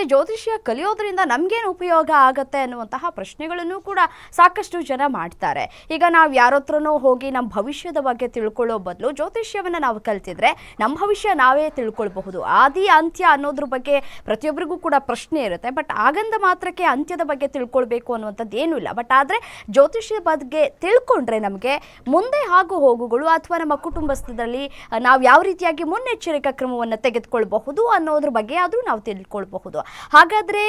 ಮತ್ತೆ ಜ್ಯೋತಿಷ್ಯ ಕಲಿಯೋದ್ರಿಂದ ನಮ್ಗೇನು ಉಪಯೋಗ ಆಗತ್ತೆ ಅನ್ನುವಂತಹ ಪ್ರಶ್ನೆಗಳನ್ನು ಕೂಡ ಸಾಕಷ್ಟು ಜನ ಮಾಡ್ತಾರೆ. ಈಗ ನಾವು ಯಾರ ಹತ್ರನೋ ಹೋಗಿ ನಮ್ಮ ಭವಿಷ್ಯದ ಬಗ್ಗೆ ತಿಳ್ಕೊಳ್ಳೋ ಬದಲು ಜ್ಯೋತಿಷ್ಯವನ್ನು ನಾವು ಕಲ್ತಿದ್ರೆ ನಮ್ಮ ಭವಿಷ್ಯ ನಾವೇ ತಿಳ್ಕೊಳ್ಬಹುದು. ಆದಿ, ಅಂತ್ಯ ಅನ್ನೋದ್ರ ಬಗ್ಗೆ ಪ್ರತಿಯೊಬ್ಬರಿಗೂ ಕೂಡ ಪ್ರಶ್ನೆ ಇರುತ್ತೆ. ಬಟ್ ಆಗಂದ ಮಾತ್ರಕ್ಕೆ ಅಂತ್ಯದ ಬಗ್ಗೆ ತಿಳ್ಕೊಳ್ಬೇಕು ಅನ್ನುವಂಥದ್ದು ಏನೂ ಇಲ್ಲ. ಬಟ್ ಆದರೆ ಜ್ಯೋತಿಷ್ಯದ ಬಗ್ಗೆ ತಿಳ್ಕೊಂಡ್ರೆ ನಮಗೆ ಮುಂದೆ ಹಾಗು ಹೋಗುಗಳು ಅಥವಾ ನಮ್ಮ ಕುಟುಂಬಸ್ಥದಲ್ಲಿ ನಾವು ಯಾವ ರೀತಿಯಾಗಿ ಮುನ್ನೆಚ್ಚರಿಕಾ ಕ್ರಮವನ್ನು ತೆಗೆದುಕೊಳ್ಬಹುದು ಅನ್ನೋದ್ರ ಬಗ್ಗೆ ಆದರೂ ನಾವು ತಿಳ್ಕೊಳ್ಬಹುದು. ಹಾಗಾದರೆ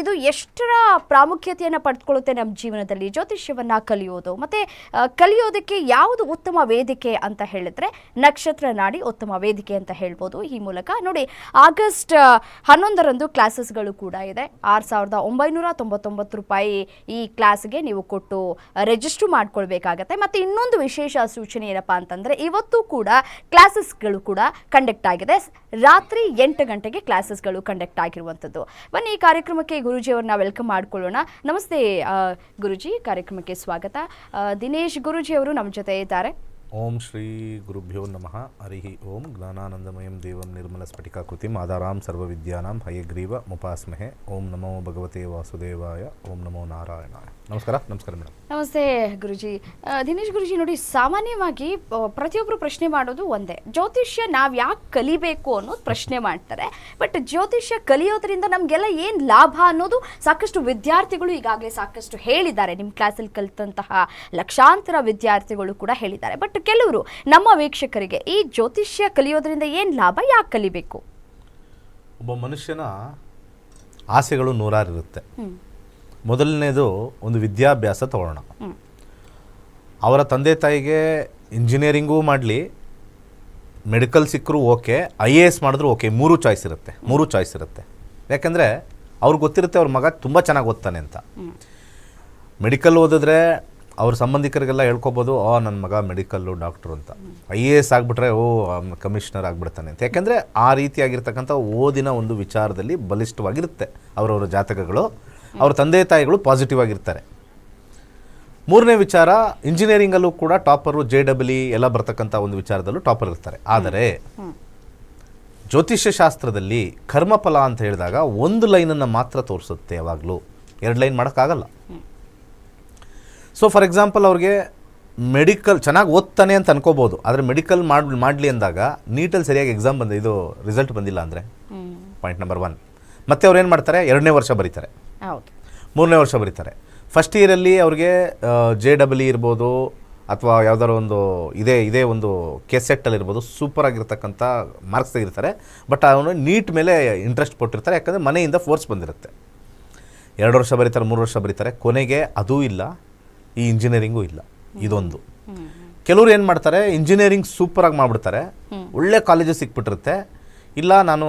ಇದು ಎಷ್ಟರ ಪ್ರಾಮುಖ್ಯತೆಯನ್ನು ಪಡೆದುಕೊಳ್ಳುತ್ತೆ ನಮ್ಮ ಜೀವನದಲ್ಲಿ? ಜ್ಯೋತಿಷ್ಯವನ್ನು ಕಲಿಯೋದು ಮತ್ತು ಕಲಿಯೋದಕ್ಕೆ ಯಾವುದು ಉತ್ತಮ ವೇದಿಕೆ ಅಂತ ಹೇಳಿದ್ರೆ, ನಕ್ಷತ್ರ ನಾಡಿ ಉತ್ತಮ ವೇದಿಕೆ ಅಂತ ಹೇಳ್ಬೋದು. ಈ ಮೂಲಕ ನೋಡಿ, ಆಗಸ್ಟ್ ಹನ್ನೊಂದರಂದು ಕ್ಲಾಸಸ್ಗಳು ಕೂಡ ಇದೆ. ಆರು ಸಾವಿರದ ಒಂಬೈನೂರ ತೊಂಬತ್ತೊಂಬತ್ತು ರೂಪಾಯಿ ಈ ಕ್ಲಾಸ್ಗೆ ನೀವು ಕೊಟ್ಟು ರಿಜಿಸ್ಟರ್ ಮಾಡ್ಕೊಳ್ಬೇಕಾಗತ್ತೆ. ಮತ್ತು ಇನ್ನೊಂದು ವಿಶೇಷ ಸೂಚನೆ ಏನಪ್ಪ ಅಂತಂದರೆ, ಇವತ್ತು ಕೂಡ ಕ್ಲಾಸಸ್ಗಳು ಕೂಡ ಕಂಡಕ್ಟ್ ಆಗಿದೆ. ರಾತ್ರಿ ಎಂಟು ಗಂಟೆಗೆ ಕ್ಲಾಸಸ್ಗಳು ಕಂಡಕ್ಟ್ ಆಗಿರುವಂಥದ್ದು. ಬನ್ನಿ, ಈ ಕಾರ್ಯಕ್ರಮಕ್ಕೆ ಗುರುಜಿಯವ್ರನ್ನ ವೆಲ್ಕಮ್ ಮಾಡಿಕೊಳ್ಳೋಣ. ನಮಸ್ತೆ ಗುರುಜಿ. ಕಾರ್ಯಕ್ರಮಕ್ಕೆ ಸ್ವಾಗತ. ದಿನೇಶ್ ಗುರುಜಿ ಅವರು ನಮ್ಮ ಜೊತೆ ಇದ್ದಾರೆ. ಓಂ ಶ್ರೀ ಗುರುಭ್ಯೋ ನಮಃ. ಹರಿ ಓಂ. ಜ್ಞಾನಾನಂದಮಯಂ ದೇವಂ ನಿರ್ಮಲ ಸ್ಫಟಿಕಾಕೃತಿಂ ಆಧಾರಾಂ ಸರ್ವವಿದ್ಯಾನಾಂ ಹಯಗ್ರೀವ ಮುಪಾಸ್ಮಹೆ. ಓಂ ನಮೋ ಭಗವತೆ ವಾಸುದೇವಾಯ. ಓಂ ನಮೋ ನಾರಾಯಣಾಯ. ನಮಸ್ಕಾರ ನಮಸ್ಕಾರ ಮೇಡಮ್. ನಮಸ್ತೆ ಗುರುಜಿ. ದಿನೇಶ್ ಗುರುಜಿ ನೋಡಿ ಸಾಮಾನ್ಯವಾಗಿ ಪ್ರತಿಯೊಬ್ಬರು ಪ್ರಶ್ನೆ ಮಾಡೋದು ಒಂದೇ. ಜ್ಯೋತಿಷ್ಯ ನಾವು ಯಾಕೆ ಕಲಿಬೇಕು ಅನ್ನೋದು ಪ್ರಶ್ನೆ ಮಾಡ್ತಾರೆ. ಬಟ್ ಜ್ಯೋತಿಷ್ಯ ಕಲಿಯೋದ್ರಿಂದ ನಮಗೆಲ್ಲ ಏನು ಲಾಭ ಅನ್ನೋದು ಸಾಕಷ್ಟು ವಿದ್ಯಾರ್ಥಿಗಳು ಈಗಾಗಲೇ ಸಾಕಷ್ಟು ಹೇಳಿದ್ದಾರೆ. ನಿಮ್ಮ ಕ್ಲಾಸಲ್ಲಿ ಕಲಿತಂತಹ ಲಕ್ಷಾಂತರ ವಿದ್ಯಾರ್ಥಿಗಳು ಕೂಡ ಹೇಳಿದ್ದಾರೆ. ಬಟ್ ಕೆಲವರು ನಮ್ಮ ವೀಕ್ಷಕರಿಗೆ ಈ ಜ್ಯೋತಿಷ್ಯ ಕಲಿಯೋದ್ರಿಂದ ಏನು ಲಾಭ ಯಾಕೆ ಕಲಿಬೇಕು? ಒಬ್ಬ ಮನುಷ್ಯನ ಆಸೆಗಳು ನೂರಾರು ಇರುತ್ತೆ. ಮೊದಲನೇದು ಒಂದು ವಿದ್ಯಾಭ್ಯಾಸ ತಗೊಳ್ಳೋಣ. ಅವರ ತಂದೆ ತಾಯಿಗೆ ಇಂಜಿನಿಯರಿಂಗೂ ಮಾಡಲಿ ಮೆಡಿಕಲ್ ಸಿಕ್ಕರೂ ಓಕೆ ಐ ಎ ಎಸ್ ಮಾಡಿದ್ರು ಓಕೆ ಮೂರು ಚಾಯ್ಸ್ ಇರುತ್ತೆ ಮೂರು ಚಾಯ್ಸ್ ಇರುತ್ತೆ. ಯಾಕೆಂದರೆ ಅವ್ರಿಗೆ ಗೊತ್ತಿರುತ್ತೆ ಅವ್ರ ಮಗ ತುಂಬ ಚೆನ್ನಾಗಿ ಓದ್ತಾನೆ ಅಂತ. ಮೆಡಿಕಲ್ ಓದಿದ್ರೆ ಅವ್ರ ಸಂಬಂಧಿಕರಿಗೆಲ್ಲ ಹೇಳ್ಕೊಬೋದು ಓ ನನ್ನ ಮಗ ಮೆಡಿಕಲ್ಲು ಡಾಕ್ಟ್ರು ಅಂತ. ಐ ಎ ಎಸ್ ಆಗಿಬಿಟ್ರೆ ಓ ಕಮಿಷನರ್ ಆಗಿಬಿಡ್ತಾನೆ ಅಂತ. ಯಾಕೆಂದರೆ ಆ ರೀತಿಯಾಗಿರ್ತಕ್ಕಂಥ ಓದಿನ ಒಂದು ವಿಚಾರದಲ್ಲಿ ಬಲಿಷ್ಠವಾಗಿರುತ್ತೆ ಅವರವರ ಜಾತಕಗಳು. ಅವ್ರ ತಂದೆ ತಾಯಿಗಳು ಪಾಸಿಟಿವ್ ಆಗಿರ್ತಾರೆ. ಮೂರನೇ ವಿಚಾರ ಇಂಜಿನಿಯರಿಂಗಲ್ಲೂ ಕೂಡ ಟಾಪರು ಜೆ ಡಬಲ್ ಇ ಎಲ್ಲ ಬರ್ತಕ್ಕಂಥ ಒಂದು ವಿಚಾರದಲ್ಲೂ ಟಾಪರ್ ಇರ್ತಾರೆ. ಆದರೆ ಜ್ಯೋತಿಷ್ಯ ಶಾಸ್ತ್ರದಲ್ಲಿ ಕರ್ಮಫಲ ಅಂತ ಹೇಳಿದಾಗ ಒಂದು ಲೈನನ್ನು ಮಾತ್ರ ತೋರಿಸುತ್ತೆ ಯಾವಾಗಲೂ. ಎರಡು ಲೈನ್ ಮಾಡೋಕ್ಕಾಗಲ್ಲ. ಸೊ ಫಾರ್ ಎಕ್ಸಾಂಪಲ್ ಅವ್ರಿಗೆ ಮೆಡಿಕಲ್ ಚೆನ್ನಾಗಿ ಓದ್ತಾನೆ ಅಂತ ಅನ್ಕೋಬೋದು. ಆದರೆ ಮೆಡಿಕಲ್ ಮಾಡಿ ಮಾಡಲಿ ಅಂದಾಗ ನೀಟಲ್ಲಿ ಸರಿಯಾಗಿ ಎಕ್ಸಾಮ್ ಬಂದ ಇದು ರಿಸಲ್ಟ್ ಬಂದಿಲ್ಲ ಅಂದರೆ. ಪಾಯಿಂಟ್ ನಂಬರ್ ಒನ್ ಮತ್ತೆ ಅವ್ರು ಏನು ಮಾಡ್ತಾರೆ? ಎರಡನೇ ವರ್ಷ ಬರೀತಾರೆ. ಮೂರನೇ ವರ್ಷ ಬರೀತಾರೆ. ಫಸ್ಟ್ ಇಯರಲ್ಲಿ ಅವ್ರಿಗೆ ಜೆ ಡಬಲ್ ಇ ಇರ್ಬೋದು ಅಥವಾ ಯಾವ್ದಾದ್ರು ಒಂದು ಇದೇ ಇದೇ ಒಂದು ಕೆಸೆಟ್ಟಲ್ಲಿ ಇರ್ಬೋದು ಸೂಪರ್ ಆಗಿರ್ತಕ್ಕಂಥ ಮಾರ್ಕ್ಸ್ ತೆಗಿರ್ತಾರೆ ಬಟ್ ಅವನು ನೀಟ್ ಮೇಲೆ ಇಂಟ್ರೆಸ್ಟ್ ಕೊಟ್ಟಿರ್ತಾರೆ ಯಾಕಂದರೆ ಮನೆಯಿಂದ ಫೋರ್ಸ್ ಬಂದಿರುತ್ತೆ. ಎರಡು ವರ್ಷ ಬರೀತಾರೆ ಮೂರು ವರ್ಷ ಬರೀತಾರೆ ಕೊನೆಗೆ ಅದೂ ಇಲ್ಲ ಈ ಇಂಜಿನಿಯರಿಂಗೂ ಇಲ್ಲ. ಇದೊಂದು. ಕೆಲವರು ಏನು ಮಾಡ್ತಾರೆ ಇಂಜಿನಿಯರಿಂಗ್ ಸೂಪರಾಗಿ ಮಾಡಿಬಿಡ್ತಾರೆ. ಒಳ್ಳೆ ಕಾಲೇಜು ಸಿಕ್ಬಿಟ್ಟಿರುತ್ತೆ. ಇಲ್ಲ, ನಾನು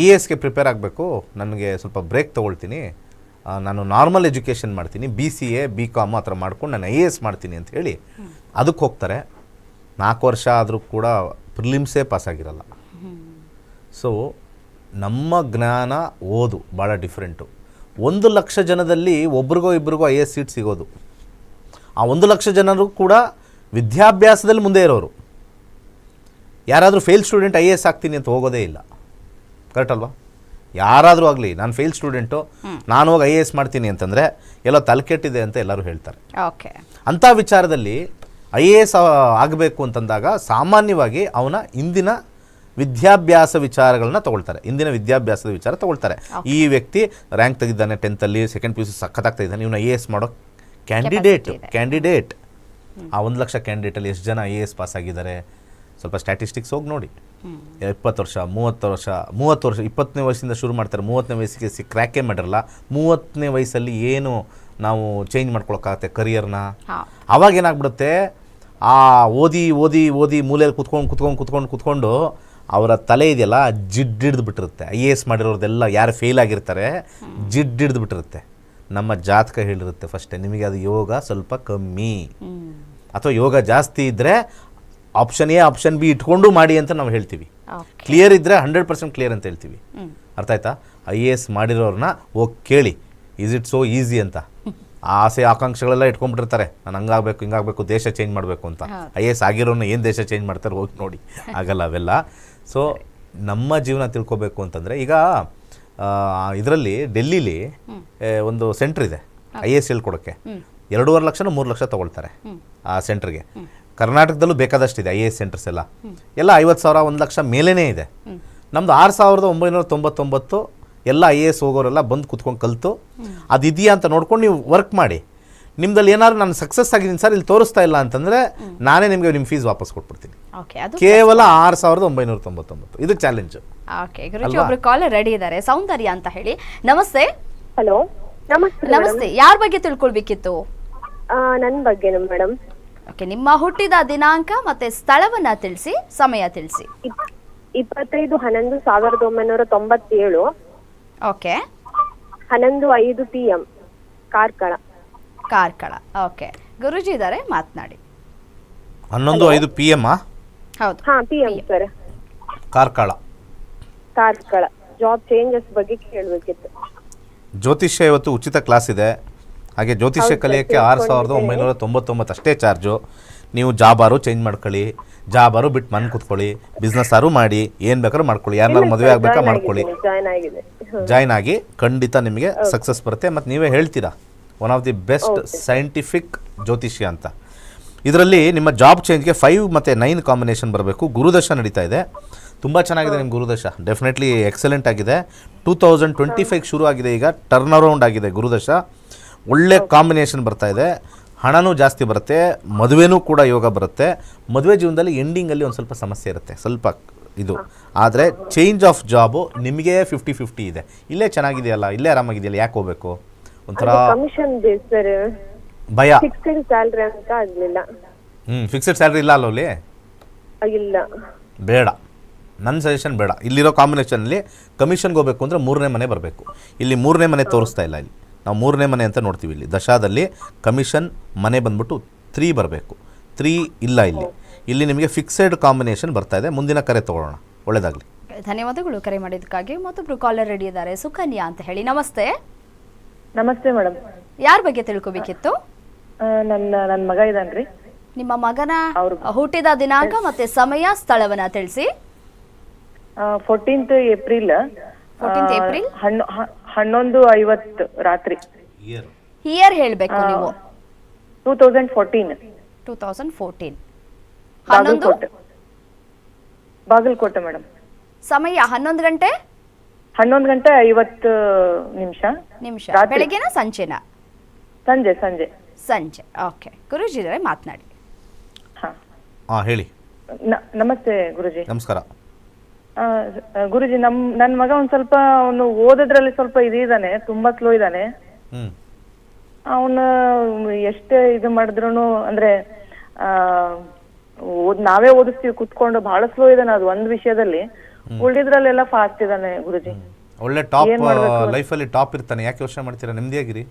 ಐ ಎ ಎಸ್ಗೆ ಪ್ರಿಪೇರ್ ಆಗಬೇಕು. ನನಗೆ ಸ್ವಲ್ಪ ಬ್ರೇಕ್ ತೊಗೊಳ್ತೀನಿ. ನಾನು ನಾರ್ಮಲ್ ಎಜುಕೇಷನ್ ಮಾಡ್ತೀನಿ. B C A B com ಆ ಥರ ಮಾಡ್ಕೊಂಡು ನಾನು ಐ ಎ ಎಸ್ ಮಾಡ್ತೀನಿ ಅಂತ ಹೇಳಿ ಅದಕ್ಕೆ ಹೋಗ್ತಾರೆ. ನಾಲ್ಕು ವರ್ಷ ಆದರೂ ಕೂಡ ಪ್ರಿಲಿಮ್ಸೇ ಪಾಸಾಗಿರಲ್ಲ ಸೊ ನಮ್ಮ ಜ್ಞಾನ ಓದು ಭಾಳ ಡಿಫ್ರೆಂಟು ಒಂದು ಲಕ್ಷ ಜನದಲ್ಲಿ ಒಬ್ರಿಗೋ ಇಬ್ರಿಗೋ ಐ ಎ ಎಸ್ ಸೀಟ್ ಸಿಗೋದು. ಆ ಒಂದು ಲಕ್ಷ ಜನರು ಕೂಡ ವಿದ್ಯಾಭ್ಯಾಸದಲ್ಲಿ ಮುಂದೆ ಇರೋರು. ಯಾರಾದರೂ fail student I A S ಆಗ್ತೀನಿ ಅಂತ ಹೋಗೋದೇ ಇಲ್ಲ. ಕರೆಕ್ಟ್ ಅಲ್ವಾ? ಯಾರಾದರೂ ಆಗಲಿ ನಾನು ಫೇಲ್ ಸ್ಟೂಡೆಂಟು ನಾನು ಹೋಗಿ ಐ ಎ ಎಸ್ ಮಾಡ್ತೀನಿ ಅಂತಂದರೆ ಎಲ್ಲೋ ತಲೆಕೆಟ್ಟಿದೆ ಅಂತ ಎಲ್ಲರೂ ಹೇಳ್ತಾರೆ. ಓಕೆ ಅಂಥ ವಿಚಾರದಲ್ಲಿ ಐ ಎ ಎಸ್ ಆಗಬೇಕು ಅಂತಂದಾಗ ಸಾಮಾನ್ಯವಾಗಿ ಅವನ ಇಂದಿನ ವಿದ್ಯಾಭ್ಯಾಸ ವಿಚಾರಗಳನ್ನ ತಗೊಳ್ತಾರೆ. ಇಂದಿನ ವಿದ್ಯಾಭ್ಯಾಸದ ವಿಚಾರ ತಗೊಳ್ತಾರೆ. ಈ ವ್ಯಕ್ತಿ ರ್ಯಾಂಕ್ ತೆಗಿದ್ದಾನೆ ಟೆಂತಲ್ಲಿ ಸೆಕೆಂಡ್ ಪಿ ಯು ಸಿ ಸಖತ್ತಾಗ್ತಾ ಇದ್ದಾನೆ ಇವನು ಐ ಎ ಎಸ್ ಮಾಡೋ ಕ್ಯಾಂಡಿಡೇಟ್ ಕ್ಯಾಂಡಿಡೇಟ್ ಆ ಒಂದು ಲಕ್ಷ ಕ್ಯಾಂಡಿಡೇಟಲ್ಲಿ ಎಷ್ಟು ಜನ ಐ ಎ ಎಸ್ ಪಾಸ್ ಆಗಿದ್ದಾರೆ? ಸ್ವಲ್ಪ ಸ್ಟ್ಯಾಟಿಸ್ಟಿಕ್ಸ್ ಹೋಗಿ ನೋಡಿ. ಇಪ್ಪತ್ತು ವರ್ಷ ಮೂವತ್ತು ವರ್ಷ ಮೂವತ್ತು ವರ್ಷ ಇಪ್ಪತ್ತನೇ ವಯಸ್ಸಿಂದ ಶುರು ಮಾಡ್ತಾರೆ. ಮೂವತ್ತನೇ ವಯಸ್ಸಿಗೆ ಸಿ ಕ್ರ್ಯಾಕೇ ಮಾಡಿರಲ್ಲ. ಮೂವತ್ತನೇ ವಯಸ್ಸಲ್ಲಿ ಏನು ನಾವು ಚೇಂಜ್ ಮಾಡ್ಕೊಳಕ್ಕಾಗತ್ತೆ ಕರಿಯರ್ನ ಅವಾಗ ಏನಾಗ್ಬಿಡುತ್ತೆ? ಆ ಓದಿ ಓದಿ ಓದಿ ಮೂಲೆಯಲ್ಲಿ ಕುತ್ಕೊಂಡು ಕುತ್ಕೊಂಡು ಕುತ್ಕೊಂಡು ಕುತ್ಕೊಂಡು ಅವರ ತಲೆ ಇದೆಯಲ್ಲ ಜಿಡ್ ಹಿಡ್ದು ಬಿಟ್ಟಿರುತ್ತೆ. ಐ ಎ ಎಸ್ ಮಾಡಿರೋದೆಲ್ಲ ಯಾರು ಫೇಲ್ ಆಗಿರ್ತಾರೆ ಜಿಡ್ ಹಿಡ್ದು ಬಿಟ್ಟಿರುತ್ತೆ. ನಮ್ಮ ಜಾತಕ ಹೇಳಿರುತ್ತೆ ಫಸ್ಟೇ ನಿಮಗೆ ಅದು ಯೋಗ ಸ್ವಲ್ಪ ಕಮ್ಮಿ. ಅಥವಾ ಯೋಗ ಜಾಸ್ತಿ ಇದ್ದರೆ ಆಪ್ಷನ್ ಎ ಆಪ್ಷನ್ ಬಿ ಇಟ್ಕೊಂಡು ಮಾಡಿ ಅಂತ ನಾವು ಹೇಳ್ತೀವಿ. ಕ್ಲಿಯರ್ ಇದ್ದರೆ ಹಂಡ್ರೆಡ್ ಪರ್ಸೆಂಟ್ ಕ್ಲಿಯರ್ ಅಂತ ಹೇಳ್ತೀವಿ. ಅರ್ಥ ಆಯ್ತಾ? ಐ ಎ ಎಸ್ ಮಾಡಿರೋರನ್ನ ಹೋಗಿ ಕೇಳಿ ಈಸ್ ಇಟ್ ಸೋ ಈಸಿ ಅಂತ. ಆ ಆಸೆ ಆಕಾಂಕ್ಷೆಗಳೆಲ್ಲ ಇಟ್ಕೊಂಡ್ಬಿಟ್ಟಿರ್ತಾರೆ. ನಾನು ಹಂಗಾಗಬೇಕು ಹಿಂಗಾಗಬೇಕು ದೇಶ ಚೇಂಜ್ ಮಾಡಬೇಕು ಅಂತ. ಐ ಎ ಎಸ್ ಆಗಿರೋನ ಏನು ದೇಶ ಚೇಂಜ್ ಮಾಡ್ತಾರೆ ಹೋಗಿ ನೋಡಿ. ಆಗಲ್ಲ ಅವೆಲ್ಲ. ಸೊ ನಮ್ಮ ಜೀವನ ತಿಳ್ಕೊಬೇಕು ಅಂತಂದರೆ ಈಗ ಇದರಲ್ಲಿ ಡೆಲ್ಲಿಲಿ ಒಂದು ಸೆಂಟ್ರ್ ಇದೆ ಐ ಎಸ್ ಹೇಳ್ಕೊಡೋಕ್ಕೆ. ಎರಡೂವರೆ ಲಕ್ಷನ ಮೂರು ಲಕ್ಷ ತಗೊಳ್ತಾರೆ ಆ ಸೆಂಟ್ರಿಗೆ ಕರ್ನಾಟಕದಲ್ಲೂ ಬೇಕಾದಷ್ಟಿದೆ ಐ ಎ ಎಸ್ ಸೆಂಟರ್ಸ್ ಎಲ್ಲ. ಎಲ್ಲ ಐವತ್ತು ಸಾವಿರ ಒಂದು ಲಕ್ಷ ಮೇಲೇ ಇದೆ. ನಮ್ದು ಆರು ಸಾವಿರದ ಒಂಬೈನೂರ ತೊಂಬತ್ತೊಂಬತ್ತು ಎಲ್ಲ ಐ ಎ ಎಸ್ ಹೋಗೋರೆಲ್ಲ ಬಂದು ಕುತ್ಕೊಂಡು ಕಲಿತು ಅದು ಇದೆಯಾ ಅಂತ ನೋಡ್ಕೊಂಡು ನೀವು ವರ್ಕ್ ಮಾಡಿ. ನಿಮ್ದಲ್ಲಿ ಏನಾದ್ರು ನಾನು ಸಕ್ಸಸ್ ಆಗಿದ್ದೀನಿ ಸರ್ ಇಲ್ಲಿ ತೋರಿಸ್ತಾ ಇಲ್ಲ ಅಂತಂದರೆ ನಾನೇ ನಿಮಗೆ ನಿಮ್ಮ ಫೀಸ್ ವಾಪಸ್ ಕೊಟ್ಬಿಡ್ತೀನಿ. ಓಕೆ ಅದು ಕೇವಲ ಆರು ಸಾವಿರದ ಒಂಬೈನೂರ ತೊಂಬತ್ತೊಂಬತ್ತು. ಇದು ಚಾಲೆಂಜ್ ಓಕೆ ಗುರುಜಿ ಒಬ್ರು ಕಾಲರ್ ರೆಡಿ ಇದ್ದಾರೆ ಸೌಂದರ್ಯ ಅಂತ ಹೇಳಿ. ನಮಸ್ತೆ. ಹಲೋ ನಮಸ್ತೆ ನಮಸ್ತೆ. ಯಾರ ಬಗ್ಗೆ ತಿಳ್ಕೊಳ್ಬೇಕಿತ್ತು? ನನ್ನ ಬಗ್ಗೆನಾ ಮೇಡಮ್ ಓಕೆ ನಿಮ್ಮ ಹುಟ್ಟಿದ ದಿನಾಂಕ ಮತ್ತೆ ಸ್ಥಳವನ್ನ ತಿಳಿಸಿ ಸಮಯ ತಿಳಿಸಿ. ಇಪ್ಪತ್ತೈದು ಹನ್ನೊಂದು ಸಾವಿರದ ಒಂಬೈನೂರ ತೊಂಬತ್ತೇಳು. ಓಕೆ. ಹನ್ನೊಂದು ಐದು P M Karkala. Karkala okay. Guruji ಇದಾರೆ ಮಾತನಾಡಿ. ಹನ್ನೊಂದು ಐದು ಪಿ ಎಂ ಹೌದು. ಹಾ P M sir. Karkala. Karkala. Job changes ಬಗ್ಗೆ ಕೇಳಬೇಕಿತ್ತು. ಜ್ಯೋತಿಷ್ಯ ಇವತ್ತು ಉಚಿತ ಕ್ಲಾಸ್ ಇದೆ. ಹಾಗೆ ಜ್ಯೋತಿಷ್ಯ ಕಲಿಯಕ್ಕೆ ಆರು ಸಾವಿರದ ಒಂಬೈನೂರ ತೊಂಬತ್ತೊಂಬತ್ತು ಅಷ್ಟೇ ಚಾರ್ಜು. ನೀವು ಜಾಬಾರು ಚೇಂಜ್ ಮಾಡ್ಕೊಳ್ಳಿ. ಜಾಬಾರು ಬಿಟ್ಟು ಮನ್ ಕೂತ್ಕೊಳ್ಳಿ. ಬಿಸ್ನೆಸ್ ಆರು ಮಾಡಿ ಏನು ಬೇಕಾದ್ರೂ ಮಾಡ್ಕೊಳ್ಳಿ. ಯಾರನ್ನಾರು ಮದುವೆ ಆಗಬೇಕಾ ಮಾಡ್ಕೊಳ್ಳಿ. ಜಾಯ್ನ್ ಆಗಿ ಖಂಡಿತ ನಿಮಗೆ ಸಕ್ಸಸ್ ಬರುತ್ತೆ. ಮತ್ತು ನೀವೇ ಹೇಳ್ತೀರಾ? One of the best scientific ಜ್ಯೋತಿಷ್ಯ ಅಂತ. ಇದರಲ್ಲಿ ನಿಮ್ಮ ಜಾಬ್ ಚೇಂಜ್ಗೆ ಫೈವ್ ಮತ್ತು ನೈನ್ ಕಾಂಬಿನೇಷನ್ ಬರಬೇಕು. ಗುರುದಶ ನಡೀತಾ ಇದೆ. ತುಂಬ ಚೆನ್ನಾಗಿದೆ ನಿಮ್ಮ ಗುರುದಶ. ಡೆಫಿನೆಟ್ಲಿ ಎಕ್ಸಲೆಂಟ್ ಆಗಿದೆ. ಟೂ ತೌಸಂಡ್ ಟ್ವೆಂಟಿ ಫೈವ್ ಶುರು ಆಗಿದೆ ಈಗ. ಟರ್ನ್ ಅರೌಂಡ್ ಆಗಿದೆ ಗುರುದಶ. ಒಳ್ಳೆ ಕಾಂಬಿನೇಷನ್ ಬರ್ತಾ ಇದೆ. ಹಣನೂ ಜಾಸ್ತಿ ಬರುತ್ತೆ. ಮದುವೆನೂ ಕೂಡ ಯೋಗ ಬರುತ್ತೆ. ಮದುವೆ ಜೀವನದಲ್ಲಿ ಎಂಡಿಂಗಲ್ಲಿ ಒಂದು ಸ್ವಲ್ಪ ಸಮಸ್ಯೆ ಇರುತ್ತೆ. ಸ್ವಲ್ಪ ಇದು. ಆದರೆ ಚೇಂಜ್ ಆಫ್ ಜಾಬು ನಿಮಗೆ ಫಿಫ್ಟಿ ಫಿಫ್ಟಿ ಇದೆ. ಇಲ್ಲೇ ಚೆನ್ನಾಗಿದೆಯಲ್ಲ? ಇಲ್ಲೇ ಆರಾಮಾಗಿದೆಯಲ್ಲ? ಯಾಕೆ ಹೋಗ್ಬೇಕು? ಒಂಥರ ಕಮಿಷನ್ ಬೇಸ್ ಸರ್ ಭಯ. ಫಿಕ್ಸ್ಡ್ ಸ್ಯಾಲ್ರಿ ಅಂತ ಆಗ್ಲಿಲ್ಲ. ಹ್ಞೂ ಫಿಕ್ಸೆಡ್ ಸ್ಯಾಲ್ರಿ ಇಲ್ಲ ಅಲ್ಲೋಲಿ ಇಲ್ಲ ಬೇಡ. ನನ್ನ ಸಜೆಷನ್ ಬೇಡ. ಇಲ್ಲಿರೋ ಕಾಂಬಿನೇಷನಲ್ಲಿ ಕಮಿಷನ್ಗೆ ಹೋಗಬೇಕು ಅಂದರೆ ಮೂರನೇ ಮನೆ ಬರಬೇಕು. ಇಲ್ಲಿ ಮೂರನೇ ಮನೆ ತೋರಿಸ್ತಾ ಇಲ್ಲ ಇಲ್ಲಿ. ನಾವು ಮೂರನೇ ಮನೆ ಅಂತ ನೋಡ್ತೀವಿ ಇಲ್ಲಿ. ದಶಾದಲ್ಲಿ ಕಮಿಷನ್ ಮನೆ ಬಂದ್ಬಿಟ್ಟು ತ್ರೀ ಬರಬೇಕು. ತ್ರೀ ಇಲ್ಲ ಇಲ್ಲಿ. ಇಲ್ಲಿ ನಿಮಗೆ ಫಿಕ್ಸೆಡ್ ಕಾಂಬಿನೇಷನ್ ಬರ್ತಾ ಇದೆ. ಮುಂದಿನ ಕರೆ ತಗೊಳ್ಳೋಣ. ಒಳ್ಳೇದಾಗಲಿ. ಧನ್ಯವಾದಗಳು ಕರೆ ಮಾಡಿದ್ದಕ್ಕಾಗಿ. ಮತ್ತೊಬ್ರು ಕಾಲರ್ ರೆಡಿ ಇದ್ದಾರೆ. ಸುಕನ್ಯಾ ಅಂತ ಹೇಳಿ. ನಮಸ್ತೆ. ನಮಸ್ತೆ ಮೇಡಮ್ ಯಾರ ಬಗ್ಗೆ ತಿಳ್ಕೊಬೇಕಿತ್ತು? ನನ್ನ ನನ್ನ ಮಗ ಇದಾನ್ರಿ ನಿಮ್ಮ ಮಗನ ಹುಟ್ಟಿದ ದಿನಾಂಕ ಮತ್ತೆ ಸಮಯ ಸ್ಥಳವನ್ನ ತಿಳಿಸಿ. Fourteenth April. 14th April? ಹಣ್ಣು ಹ- ಹನ್ನೊಂದು ಐವತ್ತು ರಾತ್ರಿ. ಇಯರ್ ಹೇಳ್ಬೇಕು ನೀವು. Two thousand fourteen two thousand fourteen ಹನ್ನೊಂದು? ಬಾಗಲಕೋಟೆ. ಬಾಗಲಕೋಟೆ ಮೇಡಮ್. ಸಮಯ ಹನ್ನೊಂದು ಗಂಟೆ? ಹನ್ನೊಂದು ಗಂಟೆ ಐವತ್ತು ನಿಮಿಷ. ನಿಮಿಷ. ರಾತ್ರಿ. ಬೆಳಗ್ಗೆನ ಸಂಜೆನ? ಸಂಜೆ ಸಂಜೆ. ಸಂಜೆ. ಓಕೆ. ಗುರುಜಿ ಇದ್ದಾರೆ ಮಾತನಾಡಿ. ಹಾ. ಹಾಂ ಹೇಳಿ. ನ- ನಮಸ್ತೆ ಗುರುಜಿ. ನಮಸ್ಕಾರ. ಆ, ಗುರುಜಿ ನಮ್ ನನ್ ಮಗ ಒಂದ್ ಸ್ವಲ್ಪ ಅವನು ಓದೋದ್ರಲ್ಲಿ ಸ್ವಲ್ಪ ಇದಾನೆ ತುಂಬಾ ಸ್ಲೋ ಇದ್ದಾನೆ ಹ್ಞೂ ಅವನು ಎಷ್ಟೇ ಇದು ಮಾಡಿದ್ರು ಅಂದ್ರೆ ಆ ಓದ್ ನಾವೇ ಓದಿಸ್ತೀವಿ ಕುತ್ಕೊಂಡು ಬಹಳ ಸ್ಲೋ ಇದಾನೆ ಅದು ಒಂದ್ ವಿಷಯದಲ್ಲಿ. ಉಳಿದ್ರಲ್ಲೆಲ್ಲ ಫಾಸ್ಟ್ ಇದಾನೆ ಗುರುಜಿ. ಒಳ್ಳೆ ಟಾಪ್ ಲೈಫಲ್ಲಿ ಟಾಪ್ ಇರ್ತಾನೆ. ಯಾಕೆ ಯೋಚನೆ ಮಾಡ್ತೀರಾ? ನೆಮ್ಮದಿಯಾಗಿರಿ.